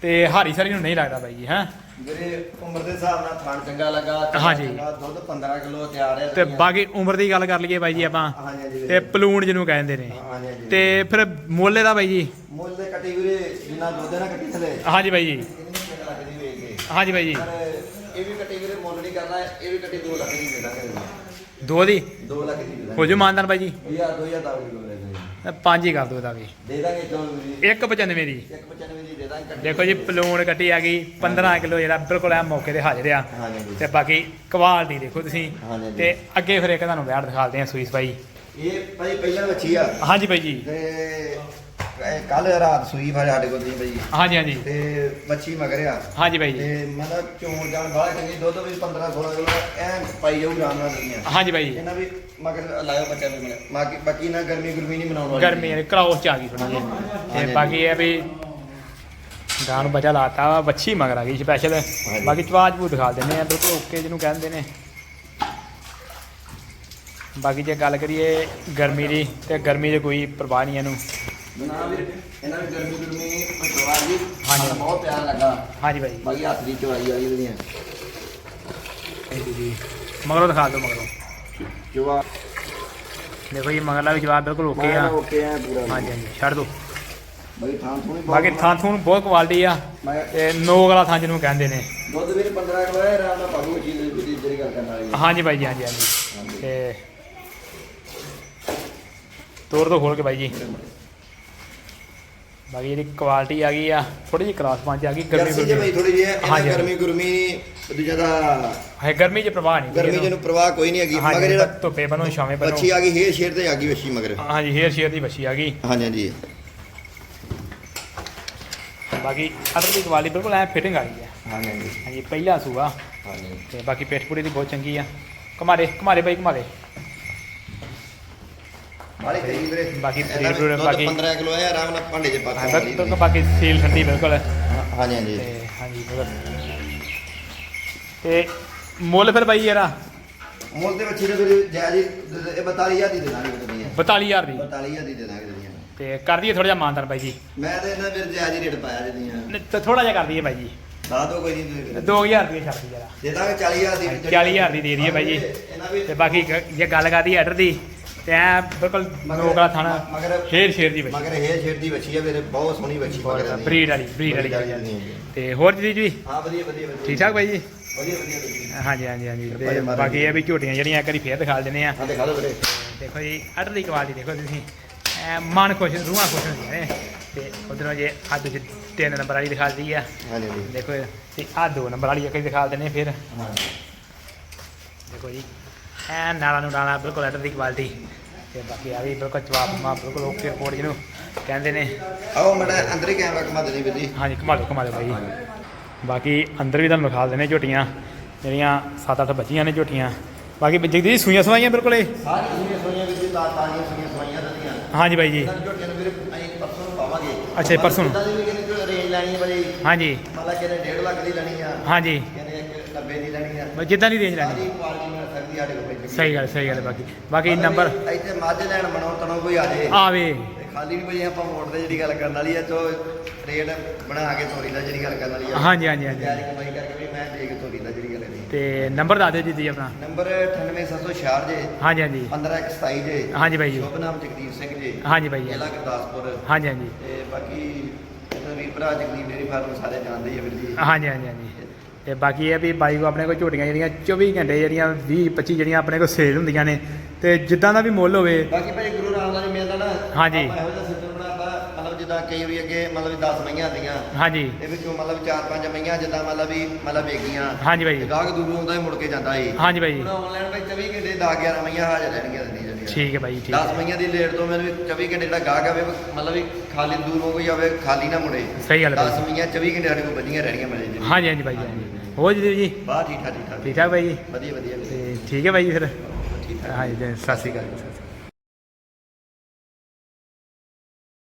ਤੇ ਹਾਰੀ ਸਾਰੀ ਨੂੰ ਨਹੀਂ ਲੱਗਦਾ ਬਾਈ ਜੀ ਹੈ? ਵੀਰੇ ਉਮਰ ਦੇ ਹਿਸਾਬ ਨਾਲ ਥਾਣ ਚੰਗਾ ਲੱਗਾ ਹਾਂਜੀ। ਦੁੱਧ 15 ਕਿਲੋ ਤਿਆਰ ਹੈ ਤੇ ਬਾਕੀ ਉਮਰ ਦੀ ਗੱਲ ਕਰ ਲਈਏ ਬਾਈ ਜੀ ਆਪਾਂ ਤੇ ਪਲੂਣ ਜਿਹਨੂੰ ਕਹਿੰਦੇ ਨੇ। ਤੇ ਫਿਰ ਮੁੱਲ ਦਾ ਬਾਈ ਜੀ? ਮੁੱਲ ਦੇ ਕੱਟੀ ਵੀਰੇ ਜਿੰਨਾ ਦੁੱਧ ਹੈ ਨਾ ਕੱਟੀ ਥਲੇ। ਹਾਂਜੀ ਬਾਈ ਜੀ ਇਹਦੀ ਚੰਗਾ ਲੱਗਦੀ ਵੇਖ ਕੇ ਹਾਂਜੀ ਬਾਈ ਜੀ। ਪਰ ਇਹ ਵੀ ਕੱਟੀ ਵੀਰੇ ਮੁੱਲ ਨਹੀਂ ਕਰਨਾ ਇਹ ਵੀ ਕੱਟੀ 2 ਲੱਖ ਦੀ ਦੇ ਦਾਂਗੇ ਦੋ ਦੀ? 2 ਲੱਖ ਦੀ ਹੋ ਜੂ। ਮਾਨਦਾਨ ਬਾਈ ਜੀ। 2000 2000 ਦਾ ਵੀ ਪੰਜ ਹੀ ਕਰ ਦੋ ਇਹਦਾ ਵੀ। ਦੇ ਦਾਂਗੇ ਚੋਂ ਵੀਰੇ 195 ਦੀ। 195 ਦੀ ਦੇ ਦਾਂਗੇ। ਦੇਖੋ ਜੀ ਪਲੂਣ ਕੱਟੀ ਆ ਗਈ 15 ਕਿਲੋ ਜਿਹੜਾ ਬਿਲਕੁਲ ਐ ਮੌਕੇ ਤੇ ਹਾਜ਼ਰ ਆ। ਤੇ ਬਾਕੀ ਕੁਆਲਿਟੀ ਦੇਖੋ ਤੁਸੀਂ। ਤੇ ਅੱਗੇ ਫਿਰ ਇੱਕ ਤੁਹਾਨੂੰ ਵਿਆਹ ਦਿਖਾਲਦੇ ਆ ਸੂਈ ਸਪਾਈ ਇਹ ਭਾਈ ਪਹਿਲਾਂ ਵੱਛੀ ਆ। ਹਾਂਜੀ ਬਾਈ ਜੀ। ਤੇ ਕੱਲ ਰਾਤ ਸੂਈ ਵਾਲੇ ਸਾਡੇ ਕੋਲ ਦੀ ਭਾਈ ਹਾਂਜੀ ਹਾਂਜੀ। ਤੇ ਵੱਛੀ ਮਗਰਿਆ ਹਾਂਜੀ ਬਾਈ ਜੀ। ਤੇ ਮਤਲਬ ਚੋਣ ਜਾਣ ਬਾਹਲਾ ਚੰਗੀ ਦੁੱਧ ਵੀ 15 16 ਕਿਲੋ ਐ ਪਾਈ ਜਾਊ ਆਰਾਮ ਨਾਲ ਦੁਨੀਆ। ਹਾਂਜੀ ਬਾਈ ਜੀ। ਇਹਨਾਂ ਵੀ ਮਗਰ ਲਾਇਆ ਬੱਚਾ ਵੀ ਮਿਲਿਆ ਬਾਕੀ ਬਾਕੀ ਨਾ ਗਰਮੀ ਗੁਰਮੀ ਨਹੀਂ ਮਨਾਉਣ ਵਾਲੀ। ਗਰਮੀ ਵਾਲੀ ਕਰਾਉਸ ਚ ਆ ਗਈ ਥੋੜੀ ਤੇ। ਬਾਕੀ ਇਹ ਵੀ ਗਾਂ ਨੂੰ ਬਚਾ ਲਾਤਾ ਵਾ ਵੱਛੀ ਮਗਰ ਆ ਗਈ ਸਪੈਸ਼ਲ ਬਾਕੀ ਚਵਾਜ ਬੂ ਦਿਖਾ ਦਿੰਦੇ ਆ ਬਿਲਕੁਲ ਓਕੇ ਜਿਹਨੂੰ ਕਹਿੰਦੇ ਨੇ। ਬਾਕੀ ਜੇ ਗੱਲ ਕਰੀਏ ਗਰਮੀ ਦੀ ਤੇ ਗਰਮੀ ਦੀ ਕੋਈ ਪਰਵਾਹ ਨਹੀਂ ਇਹਨੂੰ। ਨਾ ਵੀ ਇਹਨਾਂ ਵੀ ਗਰਮੀ ਗੁਰਮੀ ਪਟਵਾਰ ਜੀ ਹਾਂਜੀ। ਸਾਨੂੰ ਬਹੁਤ ਪਿਆਰ ਲੱਗਾ ਹਾਂਜੀ ਬਾਈ ਬਾਕੀ ਹੱਥ ਦੀ ਚਵਾਈ ਵਾਲੀ ਜਿਹੜੀਆਂ ਜੀ ਜੀ। ਮਗਰੋਂ ਦਿਖਾ ਦਿਓ ਮਗਰੋਂ। ਚਵਾ ਦੇਖੋ ਜੀ ਮਗਰਲਾ ਵੀ ਜਵਾਬ ਬਿਲਕੁਲ ਓਕੇ ਆ। ਓਕੇ ਆ ਪੂਰਾ ਹਾਂਜੀ ਹਾਂਜੀ। ਛੱਡ ਦਿਓ। ਬਾਕੀ ਥਾਂ ਥੋੜੀ ਬਾਕੀ ਥਾਂ ਥੂਣ ਬਹੁਤ ਕੁਆਲਿਟੀ ਆ। ਮੈਂ ਤੇ ਨੋਕ ਵਾਲਾ ਥਾਂ ਜਿਹਨੂੰ ਕਹਿੰਦੇ ਨੇ। ਦੁੱਧ ਵੀ 15 ਕਿਲੋ ਹੈ ਆਰਾਮ ਨਾਲ ਪਾਗੂ ਚੀਜ਼ ਦੀ ਜਿਹੜੀ ਗੱਲ ਕਰਨ ਵਾਲੀ ਹੈ। ਹਾਂਜੀ ਜੀ ਹਾਂਜੀ ਹਾਂਜੀ। ਹਾਂਜੀ। ਤੇ ਤੋੜ ਤੋਂ ਖੋਲ ਕੇ ਬਾਈ ਜੀ। ਬਾਕੀ ਇਹਦੀ ਕੁਆਲਿਟੀ ਆ ਗਈ ਆ ਥੋੜੀ ਜਿਹੀ ਕਲਾਸ ਪੰਜ ਆ ਗਈ ਗਰਮੀ ਜਰਸੀ ਜੇ ਗੁਰਮੀ ਥੋੜੀ ਜਿਹੀ ਇਹਨਾਂ ਹਾਂਜੀ। ਗਰਮੀ ਗੁਰਮੀ ਦੂਜਾ ਦਾ ਹੈ ਗਰਮੀ 'ਚ ਪ੍ਰਵਾਹ ਨਹੀਂ ਗਰਮੀ ਜਿਹਨੂੰ ਪ੍ਰਵਾਹ ਕੋਈ ਨਹੀਂ ਹੈਗੀ ਮਗਰ ਜਿਹੜਾ ਧੁੱਪੇ ਬਣੋ ਛਾਵੇਂ ਬਣੋ। ਬੱਚੀ ਆ ਗਈ ਹੇ ਸ਼ੇਰ ਤੇ ਆ ਗਈ ਵੱਛੀ ਮਗਰ। ਹਾਂਜੀ ਹੇਅਰ ਸ਼ੇਅਰ ਦੀ ਬੱਚੀ ਆ ਗਈ। ਹਾਂਜੀ ਹਾਂਜੀ। ਬਾਕੀ ਅਦਰ ਦੀ ਕੁਆਲਿਟੀ ਬਿਲਕੁਲ ਐ ਫਿਟਿੰਗ ਆ ਗਈ ਆ। ਹਾਂਜੀ ਹਾਂਜੀ। ਹਾਂਜੀ ਪਹਿਲਾ ਸੂਆ। ਹਾਂਜੀ। ਤੇ ਬਾਕੀ ਪੇਟ ਪੂੜੀ ਦੀ ਬਹੁਤ ਚੰਗੀ ਆ। ਘਮਾਰੇ ਘਮਾਰੇ ਬਾਈ ਘਮਾਰੇ। ਬਾਲੀ ਕਹੀ ਵੀਰੇ। ਬਾਕੀ ਇਹਨਾਂ ਬਰੀਡ ਵਿੱਚ ਦੁੱਧ ਬਾਕੀ- 15 ਕਿਲੋ ਹੈ ਆਰਾਮ ਨਾਲ ਭਾਂਡੇ 'ਚ ਪਾ ਕੇ ਹਾਂ, ਵਾਲੀ ਬਿਲਕੁਲ ਬਾਕੀ ਸੀਲ ਠੰਡੀ ਬਿਲਕੁਲ ਹਾਂਜੀ ਹਾਂਜੀ। ਤੇ ਹਾਂਜੀ ਤੇ ਮੁੱਲ ਫਿਰ ਬਾਈ ਯਾਰਾ ਮੁੱਲ ਦੇ ਬੱਚੀ ਦੇ ਵੀਰੇ ਜਾਇਜ਼ ਹੀ ਇਹ 42000 ਦੀ ਦੇ ਦਾਂਗੇ ਦੁਨੀਆ। 42000 ਦੀ? 42000 ਦੀ ਦੇ ਦਾਂਗੇ ਦੁਨੀਆ ਤੇ ਕਰ ਦਈਏ ਥੋੜਾ ਜਿਹਾ ਮਾਨਦਾਰ ਬਾਈ ਜੀ। ਮੈਂ ਤੇ ਇਹਨਾਂ ਵੀਰ ਜਾਇਜ਼ ਹੀ ਰੇਟ ਪਾਇਆ ਦੁਨੀਆ ਤੇ ਥੋੜਾ ਜਿਹਾ ਕਰ ਦਈਏ ਬਾਈ ਜੀ। ਦੋ ਕੋਈ ਨਹੀਂ 2000 ਰੁਪਏ ਛੱਡ ਦਈਏ ਜਰਾ। ਦੇ ਦਾਂਗੇ 40000 ਦੀ। 40000 ਦੀ ਦੇ ਦਈਏ ਬਾਈ ਜੀ। ਇਹਨਾਂ ਵੀ ਤੇ ਬਾਕੀ ਗ- ਜੇ ਗੱਲ ਕਰਦੀ ਆਰਡਰ ਦੀ ਤੇ ਐ ਬਿਲਕੁਲ ਨੋਕਲਾ ਥਾਣਾ ਮਗਰ ਸ਼ੇਰ ਸ਼ੇਰ ਦੀ ਬਾਈ ਮਗਰ ਇਹ ਸ਼ੇਰ ਦੀ ਬੱਚੀ ਆ ਵੀਰੇ ਬਹੁਤ ਸੋਹਣੀ ਬੱਚੀ ਮਗਰ ਦੀ। ਬਰੀਡ ਵਾਲੀ ਬਰੀਡ ਵਾਲੀ। ਤੇ ਹੋਰ ਜੀ ਜੀ? ਹਾਂ ਵਧੀਆ ਵਧੀਆ ਵਧੀਆ। ਠੀਕ ਠਾਕ ਬਾਈ ਜੀ? ਵਧੀਆ ਵਧੀਆ ਵਧੀਆ। ਹਾਂਜੀ ਹਾਂਜੀ ਹਾਂਜੀ। ਕਿਰਪਾ ਤੇ ਜੀ ਮਹਾਰਾਜ ਬਾਕੀ ਇਹ ਵੀ ਝੋਟੀਆਂ ਜਿਹੜੀਆਂ ਇੱਕ ਵਾਰੀ ਫੇਰ ਦਿਖਾ ਦਿੰਦੇ ਆ। ਹਾਂ ਦਿਖਾ ਦਿਓ ਵੀਰੇ। ਦੇਖੋ ਜੀ ਆਰਡਰ ਦੀ ਕੁਆਲਿਟੀ ਦੇਖੋ ਤੁਸੀਂ। ਐ ਮਨ ਖੁਸ਼ ਰੂਹਾਂ ਖੁਸ਼ ਹੁੰਦੀਆਂ ਨੇ। ਤੇ ਉਧਰੋਂ ਜੇ ਅੱਜ ਤੁਸੀਂ ਤਿੰਨ ਨੰਬਰ ਵਾਲੀ ਦਿਖਾ ਦਿੱਤੀ ਆ। ਹਾਂਜੀ ਦੇਖੋ ਇਹ, ਤੇ ਆ ਦੋ ਨੰਬਰ ਵਾਲੀ ਇੱਕ ਦਿਖਾ ਦਿੰਨੇ ਫਿਰ। ਹਾਂ ਦੇਖੋ ਜੀ ਐ ਨਾਲਾ ਨੂੰ ਨਾਲਾ ਬਿਲਕੁਲ ਐਡਰ ਦੀ ਕੁਆਲਿਟੀ ਤੇ ਬਾਕੀ ਆ ਵੀ ਬਿਲਕੁਲ ਜਵਾਬ ਮਾ ਬਿਲਕੁਲ ਓਕੇ ਰਿਪੋਰਟ ਜਿਹਨੂੰ ਕਹਿੰਦੇ ਨੇ। ਆਓ ਮੜਾ ਅੰਦਰ ਹੀ ਕੈਮਰਾ ਘੁਮਾ ਦੇ ਵੀਰ ਜੀ। ਹਾਂਜੀ ਘੁਮਾ ਦਿਓ ਘੁਮਾ ਦਿਓ ਬਾਈ। ਬਾਕੀ ਅੰਦਰ ਵੀ ਤੁਹਾਨੂੰ ਦਿਖਾ ਦਿੰਦੇ ਝੋਟੀਆਂ ਜਿਹੜੀਆਂ 7-8 ਬੱਚੀਆਂ ਨੇ ਝੋਟੀਆਂ। ਬਾਕੀ ਜਗਦੀਪ ਜੀ ਸੂਈਆਂ ਸਵਾਈਆਂ ਬਿਲਕੁਲ ਇਹ? ਸਾਰੀ ਵੀਰ ਜੀ ਸਵਾਈਆਂ ਦਿੱਤੀਆਂ ਹਾਂਜੀ ਬਾਈ ਜੀ। ਇਹਨਾਂ ਝੋਟੀਆਂ ਨੂੰ ਵੀਰ ਅਸੀਂ ਪਰਸੋਂ ਨੂੰ ਪਾਵਾਂਗੇ। ਅੱਛਾ ਜੀ, ਪਰਸੋਂ ਨੂੰ। ਜਿੱਦਾਂ ਦੀ ਵੀ ਰੇਂਜ ਲੈਣੀ ਹੈ ਬੜੀ ਹਾਂਜੀ। ਲਾ ਕਿਹਨੇ 1.5 ਲੱਖ ਦੀ ਲੈਣੀ ਆ। ਹਾਂਜੀ। ਕਿਹਨੇ 90 ਦੀ ਲੈਣੀ ਆ। ਬਸ ਜਿੱਦਾਂ ਦੀ ਰੇਂਜ ਲੈਣੀ। ਸਾਰੀ ਸਾਡੇ ਕੋਲ ਭਾਈ ਸਹੀ ਗੱਲ ਸਹੀ ਗੱਲ ਬਾਕੀ। ਬਾਕੀ ਨੰਬਰ ਇੱਥੇ ਮੱਝ ਲੈਣ ਬਣਾਉ ਤਣੋ ਕੋਈ ਆ ਜੇ। ਆਵੇ ਖਾਲੀ ਨਹੀਂ ਕੋਈ ਆਪਾਂ ਮੋੜ ਤੇ ਜਿਹੜੀ ਗੱਲ ਕਰਨ ਵਾਲੀ ਆ ਚੋ ਰੇਟ ਬਣਾ ਕੇ ਤੋਰੀ ਦਾ ਜਿਹੜੀ ਗੱਲ ਕਰਨ ਵਾਲੀ ਆ। ਹਾਂਜੀ ਹਾਂਜੀ ਹਾਂਜੀ। ਜਾਇਜ਼ ਕਮਾਈ ਕਰਕੇ ਵੀ ਮੈਂ ਦੇ ਕੇ ਤੋਰੀ ਦਾ ਜਿਹੜੀ ਗੱਲ ਹੈ ਤੇ ਨੰਬਰ ਦੱਸ ਦਿਓ ਜੀ ਜੀ ਆਪਣਾ। ਨੰਬਰ 98766 ਜੇ ਹਾਂਜੀ ਹਾਂਜੀ। 15127 ਜੇ। ਹਾਂਜੀ ਬਾਈ ਜੀ। ਸ਼ੁਭ ਨਾਮ ਜਗਦੀਪ ਸਿੰਘ ਜੀ। ਹਾਂਜੀ ਬਾਈ ਜੀ। ਜ਼ਿਲ੍ਹਾ ਗੁਰਦਾਸਪੁਰ। ਹਾਂਜੀ ਹਾਂਜੀ। ਤੇ ਬਾਕੀ ਵੀਰ ਭਰਾ ਜਗਦੀਪ ਡੇਰੀ ਫਾਰਮ ਸਾਰੇ ਜਾਣਦੇ ਹੀ ਆ ਵੀਰ ਜੀ। ਹਾਂਜੀ ਹਾਂਜੀ ਹਾਂਜੀ। ਤੇ ਬਾਕੀ ਇਹ ਵੀ ਬਾਈ ਕੋ ਆਪਣੇ ਕੋਲ ਝੋਟੀਆਂ ਜਿਹੜੀਆਂ 24 ਘੰਟੇ ਜਿਹੜੀਆਂ 20 25 ਜਿਹੜੀਆਂ ਆਪਣੇ ਕੋਲ ਸੇਲ ਹੁੰਦੀਆਂ ਨੇ ਤੇ ਜਿੱਦਾਂ ਦਾ ਵੀ ਮੁੱਲ ਹੋਵੇ। ਬਾਕੀ ਭਾਈ ਗੁਰੂ ਰਾਮਦਾਸ ਜੀ ਮਿਲਦਾ ਨਾ ਹਾਂਜੀ। ਆਪਾਂ ਇਹੋ ਜਿਹਾ ਸਿਸਟਮ ਬਣਾਤਾ ਮਤਲਬ ਜਿੱਦਾਂ ਕਈ ਵਾਰੀ ਅੱਗੇ ਮਤਲਬ 10 ਮਈਆਂ ਆਉਂਦੀਆਂ ਹਾਂਜੀ। ਇਹ ਵਿੱਚੋਂ ਮਤਲਬ 4-5 ਮਈਆਂ ਜਿੱਦਾਂ ਮਤਲਬ ਵੀ ਮਤਲਬ ਵੇਗੀਆਂ ਹਾਂਜੀ ਤੇ ਗਾਹਕ ਦੂਰੋਂ ਆਉਂਦਾ ਹੀ ਮੁੜ ਕੇ ਜਾਂਦਾ ਏ। ਹਾਂਜੀ ਬਾਈ ਹੁਣ ਆਨਲਾਈਨ ਭਾਈ 24 ਘੰਟੇ 10-11 ਮਈਆਂ ਹਾਜ਼ਰ ਰਹਿਣਗੀਆਂ ਦਿੰਦੀਆਂ ਠੀਕ ਹੈ ਬਾਈ ਠੀਕ 10 ਮਈਆਂ ਦੀ ਲੇਟ ਤੋਂ ਮੈਨੂੰ 24 ਘੰਟੇ ਜਿਹੜਾ ਗਾਹਕ ਆਵੇ ਮਤਲਬ ਵੀ ਖਾਲੀ ਦੂਰੋਂ ਕੋਈ ਆਵੇ ਖਾਲੀ ਨਾ ਮੁੜੇ। ਸਹੀ ਗੱਲ ਹੈ 10 ਬਾਈ ਮਈਆਂ 24 ਘੰਟੇ ਸਾਡੇ ਕੋਲ ਵਧੀਆ ਰਹਿਣਗੀਆਂ ਮਿਲੇ ਜੀ ਹਾਂਜੀ ਹਾਂਜੀ ਬਾਈ ਹਾਂਜੀ। ਹੋ ਜੀ ਜੀ? ਬਾਹਰ ਠੀਕ ਠਾਕ ਠੀਕ ਠਾਕ। ਠੀਕ ਠਾਕ ਬਾਈ ਜੀ? ਵਧੀਆ ਵਧੀਆ। ਤੇ ਠੀਕ ਹੈ ਬਾਈ ਜੀ ਫਿਰ? ਹਾਂਜੀ ਜੀ, ਸਤਿ ਸ਼੍ਰੀ ਅਕਾਲ ਜੀ, ਸਤਿ ਸ਼੍ਰੀ ਅਕਾਲ।